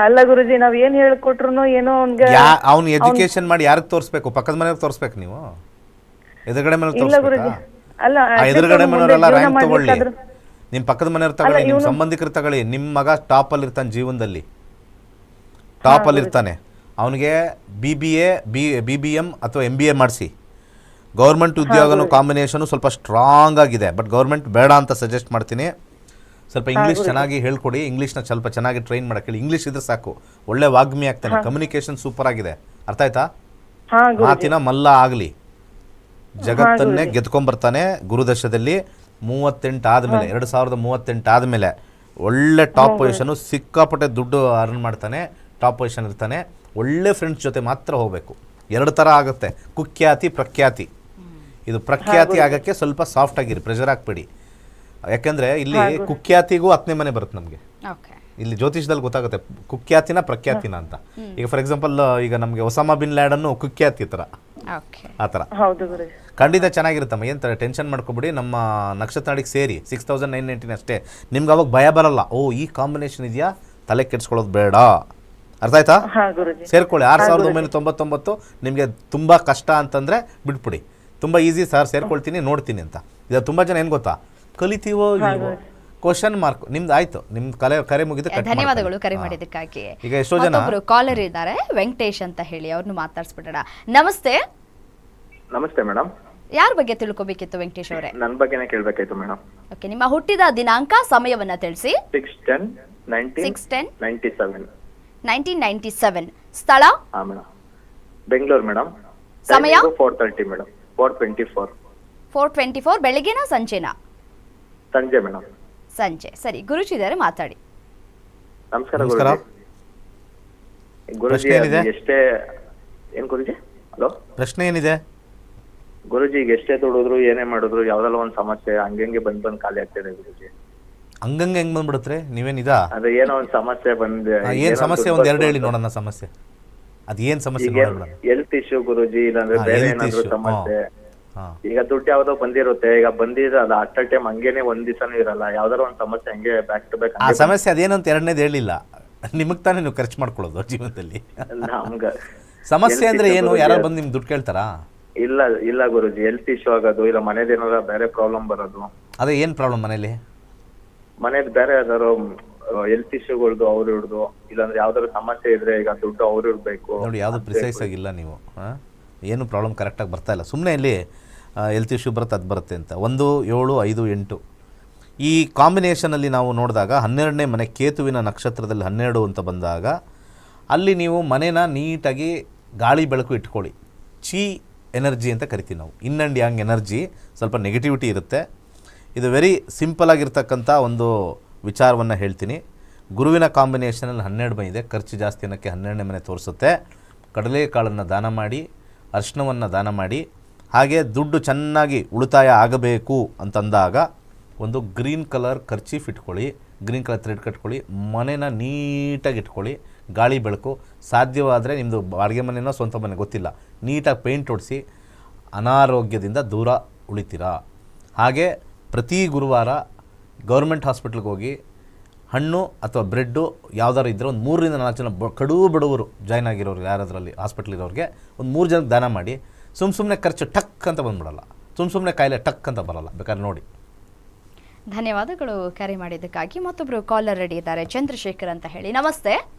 ಅಲ್ಲ ಗುರುಜಿ ನಾವ್ ಏನ್ ಹೇಳ್ಕೊಟ್ರು ಏನೋ ಅವ್ನ್ಗೆ ಯಾ ಅವ್ನು ಎಜುಕೇಶನ್ ಮಾಡಿ ಯಾರಿಗೆ ತೋರಿಸ್ಬೇಕು? ಪಕ್ಕದ ಮನೆಯವ್ರಿಗೆ ತೋರಿಸ್ಬೇಕು ನೀವು? ಎದುರುಗಡೆ ಮನೆ ಇಲ್ಲ ತೋರಿಸ್ಬೇಕಾ? ಅಲ್ಲ ಆ ಎದುರುಗಡೆ ಮನೆಯವರೆಲ್ಲ ರ್ಯಾಂಕ್ ತಗೊಳ್ಳಿ. ನಿಮ್ಮ ಪಕ್ಕದ ಮನೆಯವ್ರು ತಗೊಳ್ಳಿ ನಿಮ್ಮ ಸಂಬಂಧಿಕರು ತಗೊಳ್ಳಿ. ನಿಮ್ಮ ಮಗ ಟಾಪ್ ಅಲ್ಲಿ ಇರ್ತಾನೆ ಜೀವನದಲ್ಲಿ. ಟಾಪ್ ಅಲ್ಲಿ ಇರ್ತಾನೆ. ಅವನಿಗೆ B B A B B B M ಅಥವಾ ಎಂ ಬಿ ಎ ಮಾಡಿಸಿ. ಗೌರ್ಮೆಂಟ್ ಉದ್ಯೋಗನೂ ಕಾಂಬಿನೇಷನು ಸ್ವಲ್ಪ ಸ್ಟ್ರಾಂಗ್ ಆಗಿದೆ. ಬಟ್ ಗೌರ್ಮೆಂಟ್ ಬೇಡ ಅಂತ ಸಜೆಸ್ಟ್ ಮಾಡ್ತೀನಿ. ಸ್ವಲ್ಪ ಇಂಗ್ಲೀಷ್ ಚೆನ್ನಾಗಿ ಹೇಳ್ಕೊಡಿ. ಇಂಗ್ಲೀಷ್ನ ಸ್ವಲ್ಪ ಚೆನ್ನಾಗಿ ಟ್ರೈನ್ ಮಾಡಕ್ಕೆ ಇಂಗ್ಲೀಷ್ ಇದ್ರೆ ಸಾಕು. ಒಳ್ಳೆ ವಾಗ್ಮಿ ಆಗ್ತಾನೆ. ಕಮ್ಯುನಿಕೇಶನ್ ಸೂಪರ್ ಆಗಿದೆ. ಅರ್ಥ ಆಯ್ತಾ? ಮಾತಿನ ಮಲ್ಲ ಆಗಲಿ. ಜಗತ್ತನ್ನೇ ಗೆದ್ಕೊಂಬರ್ತಾನೆ ಗುರುದಶದಲ್ಲಿ ಮೂವತ್ತೆಂಟು ಆದಮೇಲೆ ಎರಡು ಸಾವಿರದ ಮೂವತ್ತೆಂಟು ಆದಮೇಲೆ ಒಳ್ಳೆ ಟಾಪ್ ಪೊಸಿಷನು ಸಿಕ್ಕಾಪಟ್ಟೆ ದುಡ್ಡು ಅರ್ನ್ ಮಾಡ್ತಾನೆ ಟಾಪ್ ಪೊಸಿಷನ್ ಇರ್ತಾನೆ. ಒಳ್ಳೆ ಫ್ರೆಂಡ್ಸ್ ಜೊತೆ ಮಾತ್ರ ಹೋಗಬೇಕು. ಎರಡು ಥರ ಆಗುತ್ತೆ. ಕುಖ್ಯಾತಿ ಪ್ರಖ್ಯಾತಿ. ಇದು ಪ್ರಖ್ಯಾತಿ ಆಗಕ್ಕೆ ಸ್ವಲ್ಪ ಸಾಫ್ಟ್ ಆಗಿರಿ ಪ್ರೆಷರ್ ಹಾಕ್ಬೇಡಿ. ಯಾಕಂದ್ರೆ ಇಲ್ಲಿ ಕುಖ್ಯಾತಿಗೂ ಹತ್ತನೇ ಮನೆ ಬರುತ್ತೆ ನಮಗೆ. ಓಕೆ. ಇಲ್ಲಿ ಜ್ಯೋತಿಷದಲ್ಲಿ ಗೊತ್ತಾಗುತ್ತೆ ಕುಖ್ಯಾತಿನ ಪ್ರಖ್ಯಾತಿನ ಅಂತ. ಈಗ ಫಾರ್ ಎಕ್ಸಾಂಪಲ್ ಈಗ ನಮಗೆ ಒಸಾಮಾ ಬಿನ್ ಲ್ಯಾಡನ್ನು ಕುಖ್ಯಾತಿ ಥರ ಓಕೆ. ಆ ಥರ ಖಂಡಿತ ಚೆನ್ನಾಗಿರುತ್ತಮ್ಮ. ಏನು ಟೆನ್ಷನ್ ಮಾಡ್ಕೊಬಿಡಿ. ನಮ್ಮ ನಕ್ಷತ್ರ ನಾಡಿಗೆ ಸೇರಿ ಸಿಕ್ಸ್ ತೌಸಂಡ್ ನೈನ್ ನೈಂಟಿನ್ ಅಷ್ಟೇ. ನಿಮ್ಗೆ ಅವಾಗ ಭಯ ಬರಲ್ಲ. ಓ ಈ ಕಾಂಬಿನೇಷನ್ ಇದೆಯಾ? ತಲೆ ಕೆಡ್ಸ್ಕೊಳ್ಳೋದು ಬೇಡ. ಅರ್ಥ ಆಯ್ತಾ? ಹಾ ಗುರುಜಿ. ಸೇರ್ಕೊಳ್ಳಿ. ಆರು ಸಾವಿರದ ಒಂಬೈನೂರ ತೊಂಬತ್ತೊಂಬತ್ತು ನಿಮಗೆ ತುಂಬ ಕಷ್ಟ ಅಂತಂದರೆ ಬಿಟ್ಬಿಡಿ. ತುಂಬ ಈಸಿ ಸರ್ ಸೇರ್ಕೊಳ್ತೀನಿ ನೋಡ್ತೀನಿ ಅಂತ. ಇದು ತುಂಬ ಜನ ಏನು ಗೊತ್ತಾ? ಕಲಿತೀವೋ ಇಲ್ವೋ? ಕ್ವಶನ್ ಮಾರ್ಕ್ ನಿಮ್ದು ಆಯ್ತು. ನಿಮ್ದು ಕಲೆ ಕರೆ ಮುಗಿದು ಧನ್ಯವಾದಗಳು ಕರೆ. ಮಾಡಿದ್ದಕ್ಕಾಗಿ. ಈಗ ಎಷ್ಟೋ ಜನ ಕಾಲರ್ ಇದ್ದಾರೆ. ವೆಂಕಟೇಶ್ ಅಂತ ಹೇಳಿ ಅವ್ರನ್ನ ಮಾತಾಡ್ಸ್ಬಿಡೋಣ. ನಮಸ್ತೆ. ನಮಸ್ತೆ ಮೇಡಮ್ ಯಾರ ಬಗ್ಗೆ ತಿಳ್ಕೊಬೇಕಿತ್ತು ವೆಂಕಟೇಶ್ ಅವರೇ? ನನ್ನ ಬಗ್ಗೆನೇ ಕೇಳ್ಬೇಕಾಯ್ತು ಮೇಡಮ್. ಓಕೆ ನಿಮ್ಮ ಹುಟ್ಟಿದ ದಿನಾಂಕ ಸಮಯವನ್ನ ತಿಳಿಸಿ. Six ten nineteen six ten ninety seven nineteen ninety seven ಸ್ಥಳ? ಹಾ ಮೇಡಮ್. ಬೆಂಗಳೂರು ಮೇಡಮ್. ಸಮಯ? Four thirty madam. Four twenty four four twenty four ಬೆಳಗ್ಗೆನಾ ಸಂಜೆನಾ? ಸಂಜೆ ಮೇಡಮ್. ಸಂಜೆ. ಸರಿ ಗುರುಜಿ ಇದ್ದಾರೆ ಮಾತಾಡಿ. ನಮಸ್ಕಾರ ನಮಸ್ಕಾರ. ಗುರುಜಿ. ಗುರುಜಿ ಪ್ರಶ್ನೆ ಏನಿದೆ? ಅದು ಎಷ್ಟೇ ಏನು ಗುರುಜಿ? ಹಲೋ? ಪ್ರಶ್ನೆ ಏನಿದೆ? ಗುರುಜಿ ಈಗ ಎಷ್ಟೇ ದುಡಿದ್ರು ಏನೇ ಮಾಡಿದ್ರು ಯಾವ್ದಲ್ಲ ಒಂದ್ ಸಮಸ್ಯೆ ಹಂಗಂಗೆ ಬಂದ್ ಬಂದ್ ಖಾಲಿ ಆಗ್ತಿದೆ ಗುರುಜಿ. ಹಂಗಂಗೆ ಹೆಂಗ್ ಬಂದ್ಬಿಡುತ್ತೆ ನೀವೇನಿದಾ ಅದೇ ಏನೋ ಒಂದ್ ಸಮಸ್ಯೆ ಬಂದೆ ಆ, ಏನ್ ಸಮಸ್ಯೆ ಒಂದ್ ಎರಡು ಹೇಳಿ ನೋಡೋಣ ಸಮಸ್ಯೆ. ಅದ್ ಏನ್ ಸಮಸ್ಯೆ ಈಗ ನೋಡೋಣ ಹೆಲ್ತ್ ಇಶ್ಯೂ ಗುರುಜಿ ಇಲ್ಲಾಂದ್ರೆ ಬೇರೆ ಏನಾದ್ರು ಸಮಸ್ಯೆ. ಹಾ ಈಗ ದುಡ್ಡು ಯಾವ್ದೋ ಬಂದಿರುತ್ತೆ ಈಗ ಬಂದಿದ್ರೆ ಅದು ಅಟ್ ಟೈಮ್ ಹಂಗೇನೆ ಒಂದ್ ದಿವಸನೂ ಇರಲ್ಲ. ಯಾವ್ದಾರ ಒಂದ್ ಸಮಸ್ಯೆ ಹಂಗೆ ಬ್ಯಾಕ್ ಟು ಬ್ಯಾಕ್ ಆ ಸಮಸ್ಯೆ ಅದೇನಂತ ಅಂತ ಎರಡನೇದು ಹೇಳಿಲ್ಲ. ನಿಮಗ್ ತಾನೇ ನೀವು ಖರ್ಚು ಮಾಡ್ಕೊಳ್ಳೋದು ಜೀವನದಲ್ಲಿ. ನಮ್ಗ. ಸಮಸ್ಯೆ ಅಂದ್ರೆ ಏನು. ಯಾರು ಬಂದು ನಿಮ್ಗೆ ದುಡ್ಡು ಕೇಳ್ತಾರಾ? ಇಲ್ಲ ಇಲ್ಲ ಗುರುಜಿ ಹೆಲ್ತ್ ಇಶ್ಯೂ ಆಗೋದು ಇಲ್ಲ ಮನೇದೇನಾರ ಬೇರೆ ಪ್ರಾಬ್ಲಮ್ ಬರೋದು. ಅದೇ ಏನು ಪ್ರಾಬ್ಲಮ್ ಮನೇಲಿ? ಮನೇಲಿ ಬೇರೆ ಯಾವ್ದಾರು ಹೆಲ್ತ್ ಇಶ್ಯೂಗಳ್ದು ಅವ್ರು ಹಿಡ್ದು ಇಲ್ಲಾಂದ್ರೆ ಯಾವ್ದಾದ್ರು ಸಮಸ್ಯೆ ಇದ್ರೆ ಈಗ ದುಡ್ಡು ಅವ್ರು ಇಡ್ಬೇಕು ನೋಡಿ ಯಾವುದು ಪ್ರಿಸೈಸ್ ಆಗಿಲ್ಲ ನೀವು ಹಾಂ ಏನು ಪ್ರಾಬ್ಲಮ್ ಕರೆಕ್ಟಾಗಿ ಬರ್ತಾ ಇಲ್ಲ. ಸುಮ್ಮನೆ ಇಲ್ಲಿ ಹೆಲ್ತ್ ಇಶ್ಯೂ ಬರುತ್ತೆ ಅದು ಬರುತ್ತೆ ಅಂತ. ಒಂದು ಏಳು ಐದು ಎಂಟು. ಈ ಕಾಂಬಿನೇಷನಲ್ಲಿ ನಾವು ನೋಡಿದಾಗ ಹನ್ನೆರಡನೇ ಮನೆ ಕೇತುವಿನ ನಕ್ಷತ್ರದಲ್ಲಿ ಹನ್ನೆರಡು ಅಂತ ಬಂದಾಗ ಅಲ್ಲಿ ನೀವು ಮನೇನ ನೀಟಾಗಿ ಗಾಳಿ ಬೆಳಕು ಇಟ್ಕೊಳ್ಳಿ. ಚೀ ಎನರ್ಜಿ ಅಂತ ಕರಿತೀವಿ ನಾವು. ಇನ್ ಆ್ಯಂಡ್ ಯಾಂಗ್ ಎನರ್ಜಿ ಸ್ವಲ್ಪ ನೆಗೆಟಿವಿಟಿ ಇರುತ್ತೆ. ಇದು ವೆರಿ ಸಿಂಪಲ್ ಆಗಿರ್ತಕ್ಕಂಥ ಒಂದು ವಿಚಾರವನ್ನು ಹೇಳ್ತೀನಿ. ಗುರುವಿನ ಕಾಂಬಿನೇಷನಲ್ಲಿ ಹನ್ನೆರಡು ಮನೆ ಇದೆ. ಖರ್ಚು ಜಾಸ್ತಿ ಅನ್ನೋಕ್ಕೆ ಹನ್ನೆರಡನೇ ಮನೆ ತೋರಿಸುತ್ತೆ. ಕಡಲೆಕಾಳನ್ನು ದಾನ ಮಾಡಿ ಅರ್ಶಿನವನ್ನು ದಾನ ಮಾಡಿ, ಹಾಗೆ ದುಡ್ಡು ಚೆನ್ನಾಗಿ ಉಳಿತಾಯ ಆಗಬೇಕು ಅಂತಂದಾಗ ಒಂದು ಗ್ರೀನ್ ಕಲರ್ ಖರ್ಚೀಫ್ ಇಟ್ಕೊಳ್ಳಿ. ಗ್ರೀನ್ ಕಲರ್ ಥ್ರೆಡ್ ಕಟ್ಕೊಳ್ಳಿ. ಮನೇನ ನೀಟಾಗಿ ಇಟ್ಕೊಳ್ಳಿ. ಗಾಳಿ ಬೆಳಕು ಸಾಧ್ಯವಾದರೆ ನಿಮ್ಮದು ಬಾಡಿಗೆ ಮನೆಯೋ ಸ್ವಂತ ಮನೆ, ಗೊತ್ತಿಲ್ಲ. ನೀಟಾಗಿ ಪೇಂಟ್ ಹೊಡಿಸಿ ಅನಾರೋಗ್ಯದಿಂದ ದೂರ ಉಳಿತೀರಾ? ಹಾಗೆ ಪ್ರತಿ ಗುರುವಾರ ಗೌರ್ಮೆಂಟ್ ಹಾಸ್ಪಿಟ್ಲಿಗೆ ಹೋಗಿ ಹಣ್ಣು ಅಥವಾ ಬ್ರೆಡ್ಡು ಯಾವ್ದಾದ್ರು ಇದ್ದರೆ ಒಂದು ಮೂರರಿಂದ ನಾಲ್ಕು ಜನ ಬ, ಕಡೂ ಬಡವರು ಜಾಯ್ನ್ ಆಗಿರೋರು ಯಾರಾದ್ರಲ್ಲಿ ಹಾಸ್ಪಿಟ್ಲ್ ಇರೋರಿಗೆ ಒಂದು ಮೂರು ಜನಕ್ಕೆ ದಾನ ಮಾಡಿ ಸುಮ್ಮ ಸುಮ್ಮನೆ ಖರ್ಚು ಟಕ್ ಅಂತ ಬಂದ್ಬಿಡಲ್ಲ. ಸುಮ್ಮ ಸುಮ್ಮನೆ ಕಾಯಿಲೆ ಟಕ್ ಅಂತ ಬರಲ್ಲ. ಬೇಕಾದ್ರೆ ನೋಡಿ. ಧನ್ಯವಾದಗಳು. ಕರೆ ಮಾಡಿದ್ದಕ್ಕಾಗಿ ಮತ್ತೊಬ್ಬರು ಕಾಲರ್ ರೆಡಿ ಇದ್ದಾರೆ. ಚಂದ್ರಶೇಖರ್ ಅಂತ ಹೇಳಿ. ನಮಸ್ತೆ.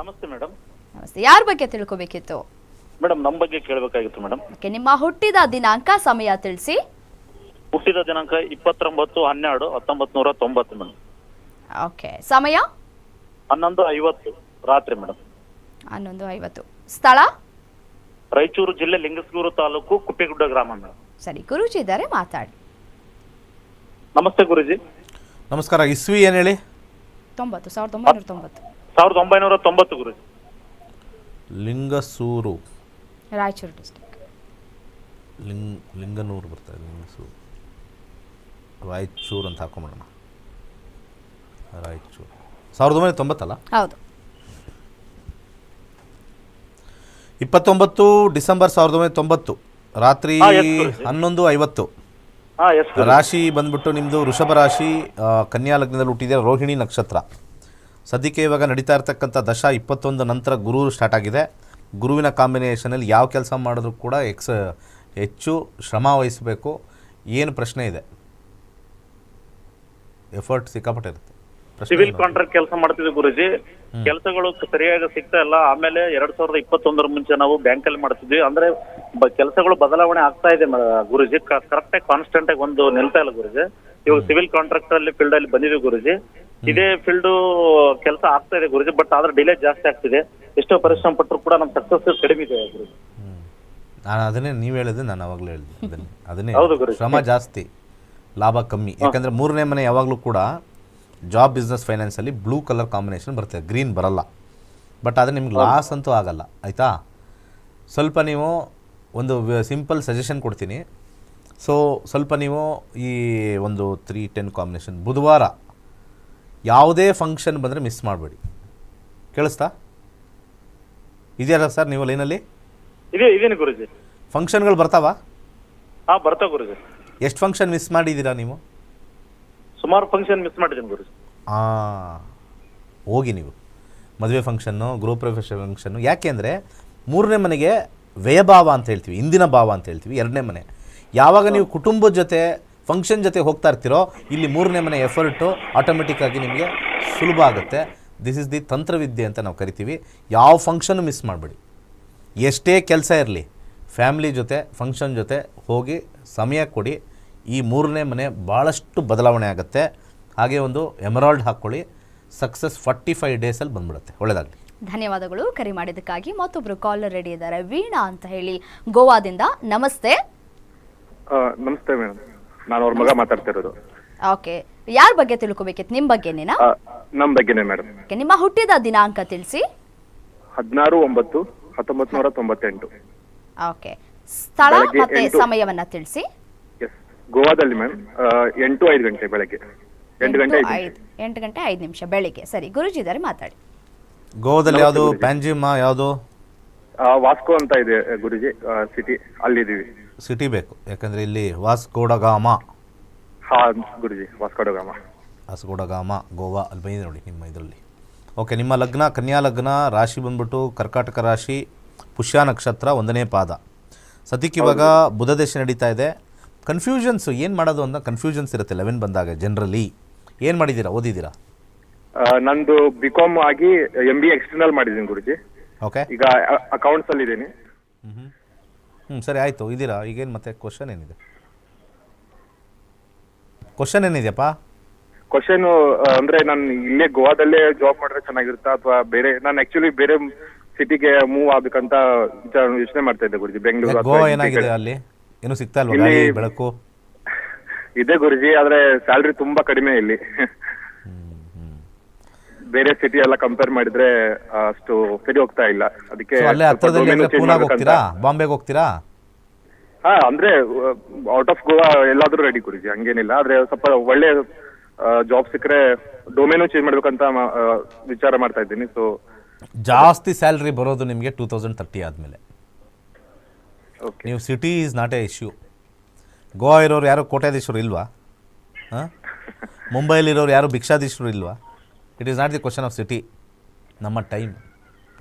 ನಮಸ್ತೆ ಮೇಡಮ್. ನಮಸ್ತೆ. ಯಾರ ಬಗ್ಗೆ ತಿಳ್ಕೊಬೇಕಿತ್ತು? ಮೇಡಮ್ ನಮ್ಮ ಬಗ್ಗೆ ಕೇಳಬೇಕಾಗಿತ್ತು ಮೇಡಮ್. ಓಕೆ ನಿಮ್ಮ ಹುಟ್ಟಿದ ದಿನಾಂಕ ಸಮಯ ತಿಳಿಸಿ. ಹುಟ್ಟಿದ ದಿನಾಂಕ ಇಪ್ಪತ್ತೊಂಬತ್ತು ಹನ್ನೆರಡು ಹತ್ತೊಂಬತ್ತು ನೂರ ತೊಂಬತ್ತು ಮೇಡಮ್. ಓಕೆ ಸಮಯ? ಹನ್ನೊಂದು ಐವತ್ತು ರಾತ್ರಿ ಮೇಡಮ್. ಹನ್ನೊಂದು ಐವತ್ತು. ಸ್ಥಳ? ರಾಯಚೂರು ಜಿಲ್ಲೆ ಲಿಂಗಸ್ಗೂರು ತಾಲೂಕು ಕುಪ್ಪೆಗುಡ್ಡ ಗ್ರಾಮ ಮೇಡಮ್. ಸರಿ ಗುರೂಜಿ ಇದ್ದಾರೆ ಮಾತಾಡಿ. ನಮಸ್ತೆ ಗುರುಜಿ. ನಮಸ್ಕಾರ ಇಸ್ವಿ ಏನ್ ಹೇಳಿ? ತೊಂಬತ್ತು ಸಾವಿರದ ಒಂಬೈನೂರ ತೊಂಬತ್ತು. ಸಾವಿರದ ಒಂಬೈನೂರ ತೊಂಬತ್ತು ಗುರುಜಿ ಲಿಂಗಸೂರು. ರಾಯಚೂರು ಡಿಸ್ಟಿಕ್ ಲಿಂಗ್ ಲಿಂಗನೂರು ಬರ್ತಾರೆ ಲಿಂಗಸೂರು. ರಾಯಚೂರು ಅಂತ ಹಾಕೊಂಬಿಡೋಣ. ರಾಯಚೂರು. ಸಾವಿರದ ಒಂಬೈನೂರ ತೊಂಬತ್ತಲ್ಲ ಹೌದು. ಇಪ್ಪತ್ತೊಂಬತ್ತು ಡಿಸೆಂಬರ್ ಸಾವಿರದ ಒಂಬೈನೂರ ತೊಂಬತ್ತು ರಾತ್ರಿ ಹಾ, yes, ಗುರೂಜಿ. ಹನ್ನೊಂದು ಐವತ್ತು. ಹಾ ಎಸ್ ರಾಶಿ ಬಂದ್ಬಿಟ್ಟು ನಿಮ್ಮದು ವೃಷಭ ರಾಶಿ ಆ, ಕನ್ಯಾ ಲಗ್ನದಲ್ಲಿ ಹುಟ್ಟಿದೆ ರೋಹಿಣಿ ನಕ್ಷತ್ರ. ಸದ್ಯಕ್ಕೆ ಇವಾಗ ನಡೀತಾ ಇರ್ತಕ್ಕಂಥ ದಶ ಇಪ್ಪತ್ತೊಂದು ನಂತರ ಗುರು ಸ್ಟಾರ್ಟ್ ಆಗಿದೆ. ಗುರುವಿನ ಕಾಂಬಿನೇಷನಲ್ಲಿ ಯಾವ ಕೆಲಸ ಮಾಡಿದ್ರೂ ಕೂಡ ಎಕ್ಸ್ ಹೆಚ್ಚು ಶ್ರಮ ವಹಿಸಬೇಕು. ಏನು ಪ್ರಶ್ನೆ ಇದೆ? ಎಫರ್ಟ್ ಸಿಕ್ಕಾಪಟ್ಟೆ ಇರುತ್ತೆ ಸಿವಿಲ್ ಕಾಂಟ್ರಾಕ್ಟ್ ಕೆಲಸ ಮಾಡ್ತಿದ್ವಿ ಗುರುಜಿ. ಕೆಲಸಗಳು ಸರಿಯಾಗಿ ಸಿಗ್ತಾ ಇಲ್ಲ. ಆಮೇಲೆ ಎರಡ್ ಸಾವಿರದ ಇಪ್ಪತ್ತೊಂದರ ಮುಂಚೆ ನಾವು ಬ್ಯಾಂಕ್ ಅಲ್ಲಿ ಮಾಡ್ತಿದ್ವಿ. ಅಂದ್ರೆ ಕೆಲಸಗಳು ಬದಲಾವಣೆ ಆಗ್ತಾ ಇದೆ ಗುರುಜಿ. ಕರೆಕ್ಟ್ ಆಗಿ ಕಾನ್ಸ್ಟೆಂಟ್ ಆಗಿ ಒಂದು ನಿಲ್ತಾ ಇಲ್ಲ ಗುರುಜಿ. ಇವಾಗ ಸಿವಿಲ್ ಕಾಂಟ್ರಾಕ್ಟರ್ ಅಲ್ಲಿ ಫೀಲ್ಡ್ ಅಲ್ಲಿ ಬಂದಿರೋ ಗುರುಜಿ. ಇದೇ ಫೀಲ್ಡ್ ಕೆಲಸ ಆಗ್ತಾ ಇದೆ ಗುರುಜಿ ಬಟ್ ಆದ್ರೆ ಡಿಲೇ ಜಾಸ್ತಿ ಆಗ್ತಿದೆ. ಎಷ್ಟೋ ಪರಿಶ್ರಮ ಪಟ್ಟರು ಕೂಡ ನಮ್ ಸಕ್ಸಸ್ ಕಡಿಮೆ ಇದೆ ಗುರುಜಿ. ನಾನು ಅದನ್ನೇ ನೀವು ಹೇಳಿದ್ರೆ ನಾನು ಅವಾಗ್ಲೂ ಹೇಳಿದೆ ಅದನ್ನೇ. ಶ್ರಮ ಜಾಸ್ತಿ ಲಾಭ ಕಮ್ಮಿ. ಯಾಕಂದ್ರೆ ಮೂರನೇ ಮನೆ ಯಾವಾಗಲೂ ಕೂಡ ಜಾಬ್ ಬಿಸ್ನೆಸ್ ಫೈನಾನ್ಸಲ್ಲಿ ಬ್ಲೂ ಕಲರ್ ಕಾಂಬಿನೇಷನ್ ಬರುತ್ತೆ ಗ್ರೀನ್ ಬರಲ್ಲ. ಬಟ್ ಆದ್ರೆ ನಿಮ್ಗೆ ಲಾಸ್ ಅಂತೂ ಆಗಲ್ಲ ಆಯ್ತಾ? ಸ್ವಲ್ಪ ನೀವು ಒಂದು ಸಿಂಪಲ್ ಸಜೆಷನ್ ಕೊಡ್ತೀನಿ. ಸೊ ಸ್ವಲ್ಪ ನೀವು ಈ ಒಂದು ತ್ರೀ ಟೆನ್ ಕಾಂಬಿನೇಷನ್ ಬುಧವಾರ ಯಾವುದೇ ಫಂಕ್ಷನ್ ಬಂದರೆ ಮಿಸ್ ಮಾಡಬೇಡಿ. ಕೇಳಿಸ್ತಾ? ಇದೆಯಲ್ಲ ಸರ್ ನೀವು ಲೈನಲ್ಲಿ ಇದೆ ಇದೇನು ಗುರುಜಿ. ಫಂಕ್ಷನ್ಗಳು ಬರ್ತಾವಾ? ಹಾ ಬರ್ತಾ ಗುರುಜಿ. ಎಷ್ಟು ಫಂಕ್ಷನ್ ಮಿಸ್ ಮಾಡಿದ್ದೀರಾ ನೀವು? ಸುಮಾರು ಫಂಕ್ಷನ್ ಮಿಸ್ ಮಾಡಿದ್ದೀನಿ ಗುರುಜಿ. ಹಾಂ ಹೋಗಿ ನೀವು. ಮದುವೆ ಫಂಕ್ಷನ್ನು ಗೃಹ ಪ್ರವೇಶ ಫಂಕ್ಷನ್ನು ಯಾಕೆ ಅಂದರೆ ಮೂರನೇ ಮನೆಗೆ ವ್ಯಯಭಾವ ಅಂತ ಹೇಳ್ತೀವಿ ಇಂದಿನ ಭಾವ ಅಂತ ಹೇಳ್ತೀವಿ ಎರಡನೇ ಮನೆ. ಯಾವಾಗ ನೀವು ಕುಟುಂಬದ ಜೊತೆ ಫಂಕ್ಷನ್ ಜೊತೆ ಹೋಗ್ತಾ ಇರ್ತೀರೋ, ಇಲ್ಲಿ ಮೂರನೇ ಮನೆ ಎಫರ್ಟು ಆಟೋಮೆಟಿಕ್ಕಾಗಿ ನಿಮಗೆ ಸುಲಭ ಆಗುತ್ತೆ. ದಿಸ್ ಇಸ್ ದಿ ತಂತ್ರವಿದ್ಯೆ ಅಂತ ನಾವು ಕರಿತೀವಿ. ಯಾವ ಫಂಕ್ಷನ್ ಮಿಸ್ ಮಾಡಬೇಡಿ. ಎಷ್ಟೇ ಕೆಲಸ ಇರಲಿ ಫ್ಯಾಮ್ಲಿ ಜೊತೆ ಫಂಕ್ಷನ್ ಜೊತೆ ಹೋಗಿ ಸಮಯ ಕೊಡಿ. ಈ ಮೂರನೇ ಮನೆ ಭಾಳಷ್ಟು ಬದಲಾವಣೆ ಆಗುತ್ತೆ. ಹಾಗೆ ಒಂದು ಎಮರಾಲ್ಡ್ ಹಾಕ್ಕೊಳ್ಳಿ. ಸಕ್ಸಸ್ ಫಾರ್ಟಿ ಫೈವ್ ಡೇಸಲ್ಲಿ ಬಂದ್ಬಿಡುತ್ತೆ. ಒಳ್ಳೆಯದಾಗಲಿ ಧನ್ಯವಾದಗಳು. ಕರೆ ಮಾಡಿದ್ದಕ್ಕಾಗಿ ಮತ್ತೊಬ್ಬರು ಕಾಲರ್ ರೆಡಿ ಇದ್ದಾರೆ. ವೀಣಾ ಅಂತ ಹೇಳಿ ಗೋವಾದಿಂದ. ನಮಸ್ತೆ. ನಮಸ್ತೆ ಮೇಡಮ್. ನಾನು ಅವ್ರ ಮಗ ಮಾತಾಡ್ತಿರೋದು. ಓಕೆ. ಯಾರ ಬಗ್ಗೆ ತಿಳ್ಕೊಬೇಕಿತ್ತು? ನಿಮ್ಮ ಬಗ್ಗೆನೇನಾ? ನಮ್ ಬಗ್ಗೆನೇ ಮೇಡಮ್. Okay, ನಿಮ್ಮ ಹುಟ್ಟಿದ ದಿನಾಂಕ ತಿಳಿಸಿ. ಹದಿನಾರು ಒಂಬತ್ತು ಹತ್ತೊಂಬತ್ತು ನೂರ ತೊಂಬತ್ತೆಂಟು. ಓಕೆ. ಸ್ಥಳ ಬೆಳಗ್ಗೆ ಮತ್ತೆ ಎಂಟು. ಸಮಯವನ್ನ ತಿಳಿಸಿ. ಎಸ್ ಗೋವಾದಲ್ಲಿ ಮ್ಯಾಮ್ ಎಂಟು ಐದು ಗಂಟೆ ಬೆಳಗ್ಗೆ. ಎಂಟು ಗಂಟೆ ಐದು ಎಂಟು ಗಂಟೆ ಐದು ನಿಮಿಷ ಬೆಳಿಗ್ಗೆ. ಸರಿ ಗುರುಜಿ ಇದ್ದಾರೆ ಮಾತಾಡಿ. ಗೋವಾದಲ್ಲಿ ಯಾವುದು. ಪ್ಯಾಂಜಿಮಾ ಯಾವುದು? ವಾಸ್ಕೋ ಅಂತ ಇದೆ ಗುರುಜಿ. ಸಿಟಿ ಅಲ್ಲಿದ್ದೀವಿ. ಸಿಟಿ ಬೇಕು. ಯಾಕಂದರೆ ಇಲ್ಲಿ ವಾಸ್ಕೋಡಗಾಮ. ಹಾ ಗುರುಜಿ ವಾಸ್ಕೋಡಗಾಮ. ವಾಸ್ಕೋಡಗಾಮ ಗೋವಾ ಅಲ್ಲಿ ಬಂದಿದೆ ನೋಡಿ ನಿಮ್ಮ ಇದರಲ್ಲಿ. ಓಕೆ ನಿಮ್ಮ ಲಗ್ನ ಕನ್ಯಾ ಲಗ್ನ ರಾಶಿ ಬಂದ್ಬಿಟ್ಟು ಕರ್ಕಾಟಕ ರಾಶಿ ಪುಷ್ಯ ನಕ್ಷತ್ರ ಒಂದನೇ ಪಾದ. ಸದ್ಯಕ್ಕೆ ಇವಾಗ ಬುಧ ದೇಶ ನಡೀತಾ ಇದೆ. ಕನ್ಫ್ಯೂಷನ್ಸ್ ಏನು ಮಾಡೋದು ಅಂತ ಕನ್ಫ್ಯೂಷನ್ಸ್ ಇರುತ್ತೆ ಲೆವೆನ್ ಬಂದಾಗ ಜನರಲಿ ಏನು ಮಾಡಿದ್ದೀರಾ? ಓದಿದ್ದೀರಾ? ನಂದು ಬಿ ಕಾಮ್ ಆಗಿ ಎಂ ಬಿ ಎಕ್ಸ್ಟರ್ನಲ್ ಮಾಡಿದ್ದೀನಿ ಗುರುಜಿ. ಓಕೆ. ಈಗ ಅಕೌಂಟ್ಸ್ ಅಲ್ಲಿ ಇದ್ದೀನಿ ಹ್ಞೂ ಸರಿ ಆಯಿತು ಇದ್ದೀರಾ? ಈಗೇನು ಮತ್ತೆ ಕ್ವಶನ್ ಏನಿದೆ? ಕ್ವಶನ್ ಏನಿದೆಯಪ್ಪ? ಕ್ವಶನ್ ಅಂದ್ರೆ ನಾನು ಇಲ್ಲೇ ಗೋವಾದಲ್ಲೇ ಜಾಬ್ ಮಾಡಿದ್ರೆ ಚೆನ್ನಾಗಿರುತ್ತಾ ಅಥವಾ ಬೇರೆ ನಾನು ಆಕ್ಚುಲಿ ಬೇರೆ ಸಿಟಿಗೆ ಮೂವ್ ಆಗ್ಬೇಕಂತ ಯೋಚನೆ ಮಾಡ್ತಾ ಇದ್ದೆ ಗುರುಜಿ ಬೆಂಗಳೂರು ಗೋವಾ ಏನಾಗಿದೆ ಅಲ್ಲಿ? ಏನು ಸಿಗ್ತಾ ಇಲ್ವಾ ಬೆಳಕು? ಇದೆ ಗುರುಜಿ ಆದ್ರೆ ಸ್ಯಾಲ್ರಿ ತುಂಬಾ ಕಡಿಮೆ ಇಲ್ಲಿ. ಬೇರೆ ಸಿಟಿ ಎಲ್ಲ ಕಂಪೇರ್ ಮಾಡಿದ್ರೆ ಅಷ್ಟು ಸರಿ ಹೋಗ್ತಾ ಇಲ್ಲ. ಅದಕ್ಕೆ ಅಲ್ಲೇ ಹತ್ರದಲ್ಲಿ ಅಂದ್ರೆ ಹೋಗ್ತೀರಾ? ಬಾಂಬೆಗೆ ಹೋಗ್ತೀರಾ? ಹಾ ಅಂದ್ರೆ ಔಟ್ ಆಫ್ ಗೋವಾ ಎಲ್ಲಾದ್ರೂ ರೆಡಿ ಗುರುಜಿ ಹಂಗೇನಿಲ್ಲ. ಆದ್ರೆ ಸ್ವಲ್ಪ ಒಳ್ಳೆ ಜಾಬ್ ಸಿಕ್ಕರೆ ಡೊಮೇನು ಚೇಂಜ್ ಮಾಡ್ಬೇಕಂತ ವಿಚಾರ ಮಾಡ್ತಾ ಇದ್ದೀನಿ. ಸೊ ಜಾಸ್ತಿ ಸ್ಯಾಲ್ರಿ ಬರೋದು ನಿಮಗೆ ಟೂ ತೌಸಂಡ್ ತರ್ಟಿ ಆದಮೇಲೆ. ಓಕೆ ನೀವು city is not a issue Goa ಇರೋರು ಯಾರು ಕೋಟ್ಯಾಧೀಶರು ಇಲ್ವಾ? ಹಾಂ? ಮುಂಬೈಲಿರೋರು ಯಾರು ಭಿಕ್ಷಾಧೀಶರು ಇಲ್ವಾ? It is not the question of city ನಮ್ಮ ಟೈಮ್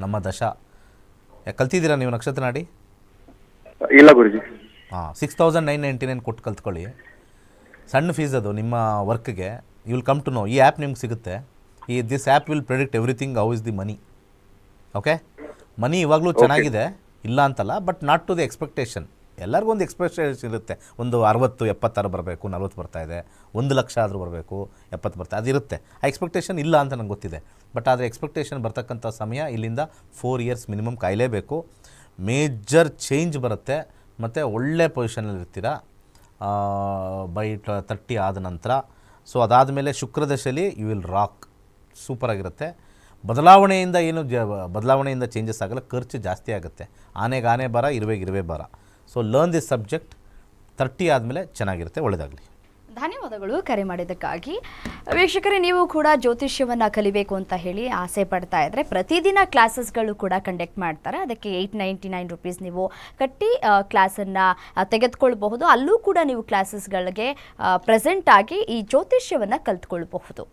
ನಮ್ಮ ದಶ. ಯಾಕೆ ಕಲ್ತಿದ್ದೀರಾ ನೀವು ನಕ್ಷತ್ರ ನಾಡಿ? ಇಲ್ಲ ಗುರುಜಿ. ಹಾಂ six thousand nine ninety nine ಕೊಟ್ಟು ಕಲ್ತ್ಕೊಳ್ಳಿ. ಸಣ್ಣ ಫೀಸ್ ಅದು ನಿಮ್ಮ ವರ್ಕ್ಗೆ. You will come to know ಈ ಆ್ಯಪ್ ನಿಮ್ಗೆ ಸಿಗುತ್ತೆ. ಈ this app will predict everything how is the money okay money ಇವಾಗಲೂ ಚೆನ್ನಾಗಿದೆ ಇಲ್ಲ ಅಂತಲ್ಲ but not to the expectation ಎಲ್ಲರಿಗೂ ಒಂದು ಎಕ್ಸ್ಪೆಕ್ಟೇಷನ್ ಇರುತ್ತೆ ಒಂದು ಅರವತ್ತು, ಎಪ್ಪತ್ತಾರು ಬರಬೇಕು, ನಲ್ವತ್ತು ಬರ್ತಾ ಇದೆ. ಒಂದು ಲಕ್ಷ ಆದರೂ ಬರಬೇಕು, ಎಪ್ಪತ್ತು ಬರ್ತಾ ಅದಿರುತ್ತೆ. ಆ ಎಕ್ಸ್ಪೆಕ್ಟೇಷನ್ ಇಲ್ಲ ಅಂತ ನಂಗೆ ಗೊತ್ತಿದೆ. ಬಟ್ ಆದರೆ ಎಕ್ಸ್ಪೆಕ್ಟೇಷನ್ ಬರ್ತಕ್ಕಂಥ ಸಮಯ ಇಲ್ಲಿಂದ ಫೋರ್ ಇಯರ್ಸ್ ಮಿನಿಮಮ್ ಕಾಯಲೇಬೇಕು. ಮೇಜರ್ ಚೇಂಜ್ ಬರುತ್ತೆ. ಮತ್ತು ಒಳ್ಳೆ ಪೊಸಿಷನಲ್ಲಿ ಇರ್ತೀರಾ? ಬೈ ತರ್ಟಿ ಆದ ನಂತರ. ಸೊ ಅದಾದಮೇಲೆ ಶುಕ್ರದಶಲಿ ಯು ವಿಲ್ ರಾಕ್ ಸೂಪರಾಗಿರುತ್ತೆ ಬದಲಾವಣೆಯಿಂದ ಏನು ಜ, ಬದಲಾವಣೆಯಿಂದ ಚೇಂಜಸ್ ಆಗಲ್ಲ. ಖರ್ಚು ಜಾಸ್ತಿ ಆಗುತ್ತೆ. ಆನೆಗೆ ಆನೆ ಬರ, ಇರುವೆಗೆ ಇರುವೆ ಬರ. So learn this subject thirty ಆದಮೇಲೆ ಚೆನ್ನಾಗಿರುತ್ತೆ ಒಳ್ಳೆಯದಾಗಲಿ ಧನ್ಯವಾದಗಳು ಕರೆ ಮಾಡಿದ್ದಕ್ಕಾಗಿ. ವೀಕ್ಷಕರೇ, ನೀವು ಕೂಡ ಜ್ಯೋತಿಷ್ಯವನ್ನು ಕಲಿಬೇಕು ಅಂತ ಹೇಳಿ ಆಸೆ ಪಡ್ತಾ ಇದ್ದರೆ ಪ್ರತಿದಿನ ಕ್ಲಾಸಸ್ಗಳು ಕೂಡ ಕಂಡಕ್ಟ್ ಮಾಡ್ತಾರೆ. ಅದಕ್ಕೆ ಏಯ್ಟ್ ನೈಂಟಿ ನೈನ್ ರುಪೀಸ್ ನೀವು ಕಟ್ಟಿ ಕ್ಲಾಸನ್ನು ತೆಗೆದುಕೊಳ್ಬಹುದು. ಅಲ್ಲೂ ಕೂಡ ನೀವು ಕ್ಲಾಸಸ್ಗಳಿಗೆ ಪ್ರೆಸೆಂಟ್ ಆಗಿ ಈ ಜ್ಯೋತಿಷ್ಯವನ್ನು ಕಲ್ತ್ಕೊಳ್ಬಹುದು.